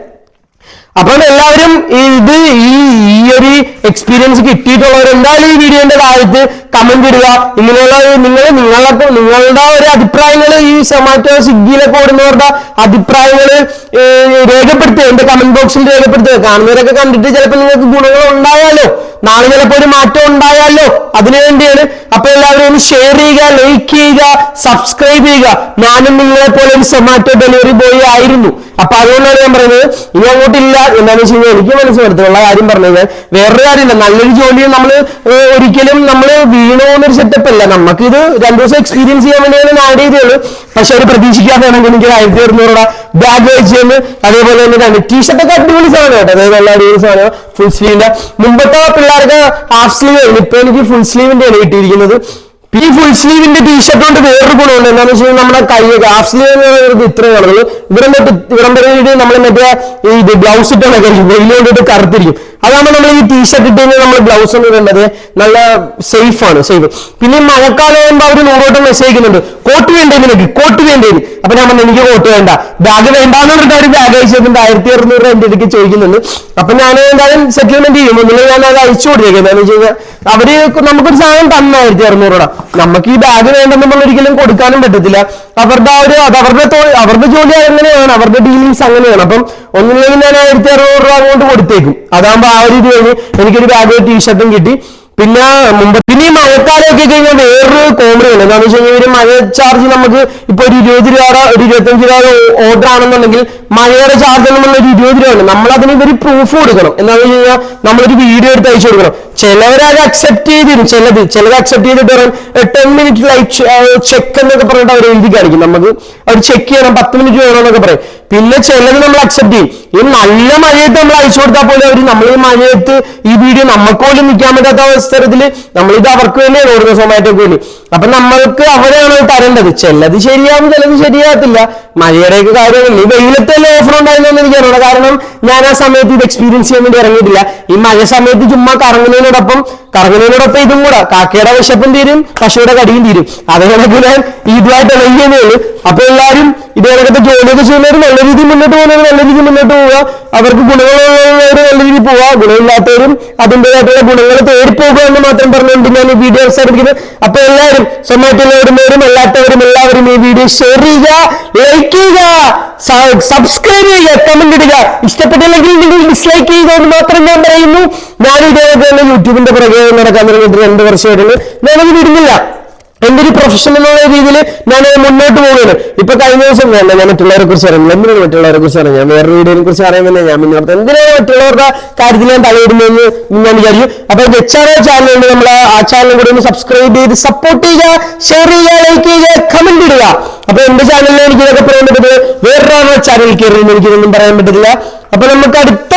അപ്പം എല്ലാവരും ഇത് ഈ ഈ ഒരു എക്സ്പീരിയൻസ് കിട്ടിയിട്ടുള്ളവർ എന്തായാലും ഈ വീഡിയോന്റെ താഴത്ത് കമന്റ് ഇടുക. ഇങ്ങനെയുള്ള നിങ്ങൾ നിങ്ങളുടെ നിങ്ങളുടെ ഒരു അഭിപ്രായങ്ങൾ ഈ സൊമാറ്റോ സ്വിഗ്ഗിയിലൊക്കെ ഓടുന്നവരുടെ അഭിപ്രായങ്ങൾ രേഖപ്പെടുത്തുക. എന്റെ കമന്റ് ബോക്സിൽ രേഖപ്പെടുത്തുക. കാണുന്നവരൊക്കെ കണ്ടിട്ട് ചിലപ്പോൾ നിങ്ങൾക്ക് ഗുണങ്ങൾ ഉണ്ടായാലോ? നാളെ ചിലപ്പോൾ ഒരു മാറ്റം ഉണ്ടായാലോ? അതിനു വേണ്ടിയാണ് അപ്പൊ എല്ലാവരും ഒന്ന് ഷെയർ ചെയ്യുക ലൈക്ക് ചെയ്യുക സബ്സ്ക്രൈബ് ചെയ്യുക. ഞാനും നിങ്ങളെ പോലെ ഒരു സൊമാറ്റോ ഡെലിവറി ബോയ് ആയിരുന്നു. അപ്പൊ അതുകൊണ്ടാണ് ഞാൻ പറയുന്നത് ഇനി അങ്ങോട്ടില്ല എന്താണെന്ന് വെച്ച് കഴിഞ്ഞാൽ എനിക്ക് മനസ്സിലെടുത്തുള്ള കാര്യം പറഞ്ഞു കഴിഞ്ഞാൽ വേറൊരു കാര്യമില്ല. നല്ലൊരു ജോലി നമ്മൾ ഒരിക്കലും നമ്മൾ വീണോ എന്നൊരു സെറ്റപ്പ് അല്ല. നമുക്ക് ഇത് രണ്ടു ദിവസം എക്സ്പീരിയൻസ് ചെയ്യാൻ വേണ്ടിയാണ് ആഡ് ചെയ്തേ ഉള്ളൂ പക്ഷെ ഒരു പ്രതീക്ഷിക്കാത്തതാണെങ്കിൽ എനിക്ക് ആയിരത്തി ഒരുന്നൂറ് ബാഗ് വെച്ചെന്ന് അതേപോലെ തന്നെ രണ്ട് ടീഷർട്ട് ഒക്കെ അടിപൊളി സാധനം കേട്ടോ. അതായത് നല്ല അടിപൊളി സാധനം ഫുൾ സ്ലീവിന്റെ മുമ്പത്തെ പിള്ളേർക്ക് ഹാഫ് സ്ലീവ് ഇപ്പൊ എനിക്ക് ഫുൾ സ്ലീവിന്റെയാണ് കിട്ടിയിരിക്കുന്നത്. ഈ ഫുൾ സ്ലീവിന്റെ ടീഷർട്ട് കൊണ്ട് വേറൊരു ഗുണമുണ്ട് എന്താണെന്ന് വെച്ച് കഴിഞ്ഞാൽ നമ്മുടെ കൈ ഹാഫ് സ്ലീവ് എന്ന് പറയുന്നത് ഇത്രയും കാണുന്നത് ഇവിടെ തൊട്ട് ഇവിടം വരെ നമ്മൾ മറ്റേ ഇത് ബ്ലൗസ് ഇട്ടാണ് വെയിൽ കൊണ്ടിട്ട് കറുത്തിരിക്കും. അതാണ് നമ്മൾ ഈ ടീഷർട്ട് ഇട്ട് കഴിഞ്ഞാൽ നമ്മൾ ബ്ലൗസ് ഒന്നും ഇടേണ്ടത് നല്ല സേഫ് ആണ് സേഫ് പിന്നെ മഴക്കാലം ആകുമ്പോൾ അവർ നൂറോട്ടം മെസ്സേജ് അയക്കുന്നുണ്ട്. കോട്ട് വേണ്ടേ നിനക്ക്? കോട്ട് വേണ്ടേ? അപ്പൊ ഞാൻ പറഞ്ഞു എനിക്ക് കോട്ട് വേണ്ട. ബാഗ് വേണ്ടാന്ന് പറഞ്ഞിട്ട് ഒരു ബാഗ് അയച്ചിട്ടുണ്ട് ആയിരത്തി അറുന്നൂറ് എന്റെ അടുക്ക് ചോദിക്കുന്നുണ്ട്. അപ്പൊ ഞാൻ എന്തായാലും സെറ്റിൽമെന്റ് ചെയ്യും. ഒന്നുമില്ല ഞാൻ അത് അയച്ചു കൊടുത്തേക്കും. എന്താണെന്ന് വെച്ച് കഴിഞ്ഞാൽ അവർ നമുക്കൊരു സാധനം തന്നു ആയിരത്തി അറുന്നൂറ് രൂപ നമുക്ക് ഈ ബാഗ് വേണ്ടെന്ന് നമ്മൾ ഒരിക്കലും കൊടുക്കാനും പറ്റത്തില്ല. അവരുടെ ഒരു അവരുടെ അവരുടെ ജോലി അങ്ങനെയാണ്. അവരുടെ ഡീലിങ്സ് അങ്ങനെയാണ്. അപ്പം ഒന്നുമില്ലെങ്കിൽ ഞാൻ ആയിരത്തി അറുന്നൂറ് രൂപ അങ്ങോട്ട് കൊടുത്തേക്കും. അതാകുമ്പോ ആ ഒരു ഇത് കഴിഞ്ഞ് എനിക്കൊരു ബാഗ് ടീഷർട്ടും കിട്ടി. പിന്നെ മുമ്പ് പിന്നെ ഈ മഴക്കാലമൊക്കെ കഴിഞ്ഞാൽ വേറൊരു കോമഡി ഉണ്ട് എന്താണെന്ന് വെച്ച് കഴിഞ്ഞാൽ ഒരു മഴ ചാർജ് നമുക്ക് ഇപ്പൊ ഒരു ഇരുപത് രൂപ ഒരു ഇരുപത്തഞ്ച് രൂപ ഓർഡർ ആണെന്നുണ്ടെങ്കിൽ മഴയുടെ ചാർജ് എന്ന് എന്നുള്ള ഒരു ഇരുപത് രൂപ ഉണ്ട് നമ്മൾ അതിന് ഇവർ പ്രൂഫ് കൊടുക്കണം. എന്താണെന്ന് വെച്ച് കഴിഞ്ഞാൽ നമ്മളൊരു വീഡിയോ എടുത്ത് അയച്ചു കൊടുക്കണം. ചിലവരത് അക്സെപ്റ്റ് ചെയ്തിരും. ചിലത് ചിലത് അക്സെപ്റ്റ് ചെയ്തിട്ട് പറയും ടെൻ മിനിറ്റ് ലൈറ്റ് ചെക്ക് എന്നൊക്കെ പറഞ്ഞിട്ട് അവർ എഴുതി കാണിക്കും. നമുക്ക് അവർ ചെക്ക് ചെയ്യണം. പത്ത് മിനിറ്റ് വേണം എന്നൊക്കെ പറയും. പിന്നെ ചിലത് നമ്മൾ അക്സെപ്റ്റ് ചെയ്യും. ഈ നല്ല മഴയത്ത് നമ്മൾ അയച്ചു കൊടുത്താൽ പോലും അവർ നമ്മൾ ഈ മഴയത്ത് ഈ വീഡിയോ നമുക്ക് പോലും നിൽക്കാൻ പറ്റാത്ത അവസരത്തിൽ നമ്മളിത് അവർക്ക് വേണ്ടിയാണ് ഓരോ സൊമാറ്റോക്ക് വേണ്ടി അപ്പൊ നമ്മൾക്ക് അവരാണ് തരേണ്ടത്. ചിലത് ശരിയാവും ചിലത് ശരിയാകത്തില്ല. മഴയുടെയൊക്കെ കാര്യമില്ല ഈ വെയിലത്തല്ലേ ഓഫർ ഉണ്ടായിരുന്നെന്ന് എനിക്ക് അറിയണം കാരണം ഞാൻ ആ സമയത്ത് ഇത് എക്സ്പീരിയൻസ് ചെയ്യാൻ വേണ്ടി ഇറങ്ങിയിട്ടില്ല. ഈ മഴ സമയത്ത് ചുമ്മാ കറങ്ങുന്നതിനോടൊപ്പം കറങ്ങുന്നതിനോടൊപ്പം ഇതും കൂടെ. കാക്കയുടെ വിശപ്പും തീരും പശുവിടെ കടിയും തീരും. അതുകൊണ്ടൊക്കെ ഞാൻ ഇതുമായിട്ട് ഇണങ്ങിയതേ ഉള്ളൂ. അപ്പൊ എല്ലാവരും ഇതേപോലത്തെ ജോലിയൊക്കെ ചെയ്യുന്നവർ നല്ല രീതിയിൽ മുന്നോട്ട് പോകുന്നവർ നല്ല രീതിയിൽ മുന്നോട്ട് പോവുക. അവർക്ക് ഗുണങ്ങളുള്ളവർ നല്ല രീതിയിൽ പോവുക. ഗുണമില്ലാത്തവരും അതിന്റെതായിട്ടുള്ള ഗുണങ്ങൾ തേടി പോകുക എന്ന് മാത്രം പറഞ്ഞുകൊണ്ട് ഞാൻ ഈ വീഡിയോ അവസാനിപ്പിക്കുന്നത് അപ്പൊ എല്ലാവരും സൊമാറ്റോയിൽ ഓടുന്നവരും അല്ലാത്തവരും എല്ലാവരും ഈ വീഡിയോ ഷെയർ ചെയ്യുക ലൈക്ക് ചെയ്യുക സബ്സ്ക്രൈബ് ചെയ്യുക കമന്റ് ഇടുക. ഇഷ്ടപ്പെട്ടില്ലെങ്കിൽ നിങ്ങൾ ഡിസ്ലൈക്ക് ചെയ്യുക എന്ന് മാത്രം ഞാൻ പറയുന്നു. ഞാൻ ഇതേപോലെ യൂട്യൂബിന്റെ പുറകെ നടക്കാൻ തുടങ്ങിയിട്ട് രണ്ട് വർഷമായിട്ടുണ്ട് ഞാനത് വിടുന്നില്ല എന്റെ ഒരു പ്രൊഫഷൻ എന്നുള്ള രീതിയിൽ ഞാൻ മുന്നോട്ട് പോവുകയാണ്. ഇപ്പൊ കഴിഞ്ഞ ദിവസം ഞാൻ ഞാൻ മറ്റുള്ളവരെ കുറിച്ച് അറിയാം. എന്തിനാണ് മറ്റുള്ളവരെ കുറിച്ച് അറിയാം? ഞാൻ വേറെ വീഡിയോനെ കുറിച്ച് അറിയാമെന്നേ ഞാൻ മുന്നോട്ട് എന്തിനാണ് മറ്റുള്ളവരുടെ കാര്യത്തിൽ ഞാൻ തലയിടുന്നതെന്ന് ഞാൻ വിചാരിക്കും അപ്പൊ എച്ച് ആർ ചാനലുണ്ട് നമ്മൾ ആ ചാനൽ കൂടി ഒന്ന് സബ്സ്ക്രൈബ് ചെയ്ത് സപ്പോർട്ട് ചെയ്യുക ഷെയർ ചെയ്യുക ലൈക്ക് ചെയ്യുക കമന്റ് ഇടുക. അപ്പൊ എന്റെ ചാനലിൽ എനിക്ക് ഇതൊക്കെ പറയാൻ പറ്റത്തില്ല. വേറൊരാളുടെ ചാനൽ കയറി എനിക്കിതൊന്നും പറയാൻ പറ്റത്തില്ല. അപ്പൊ നമുക്ക് അടുത്ത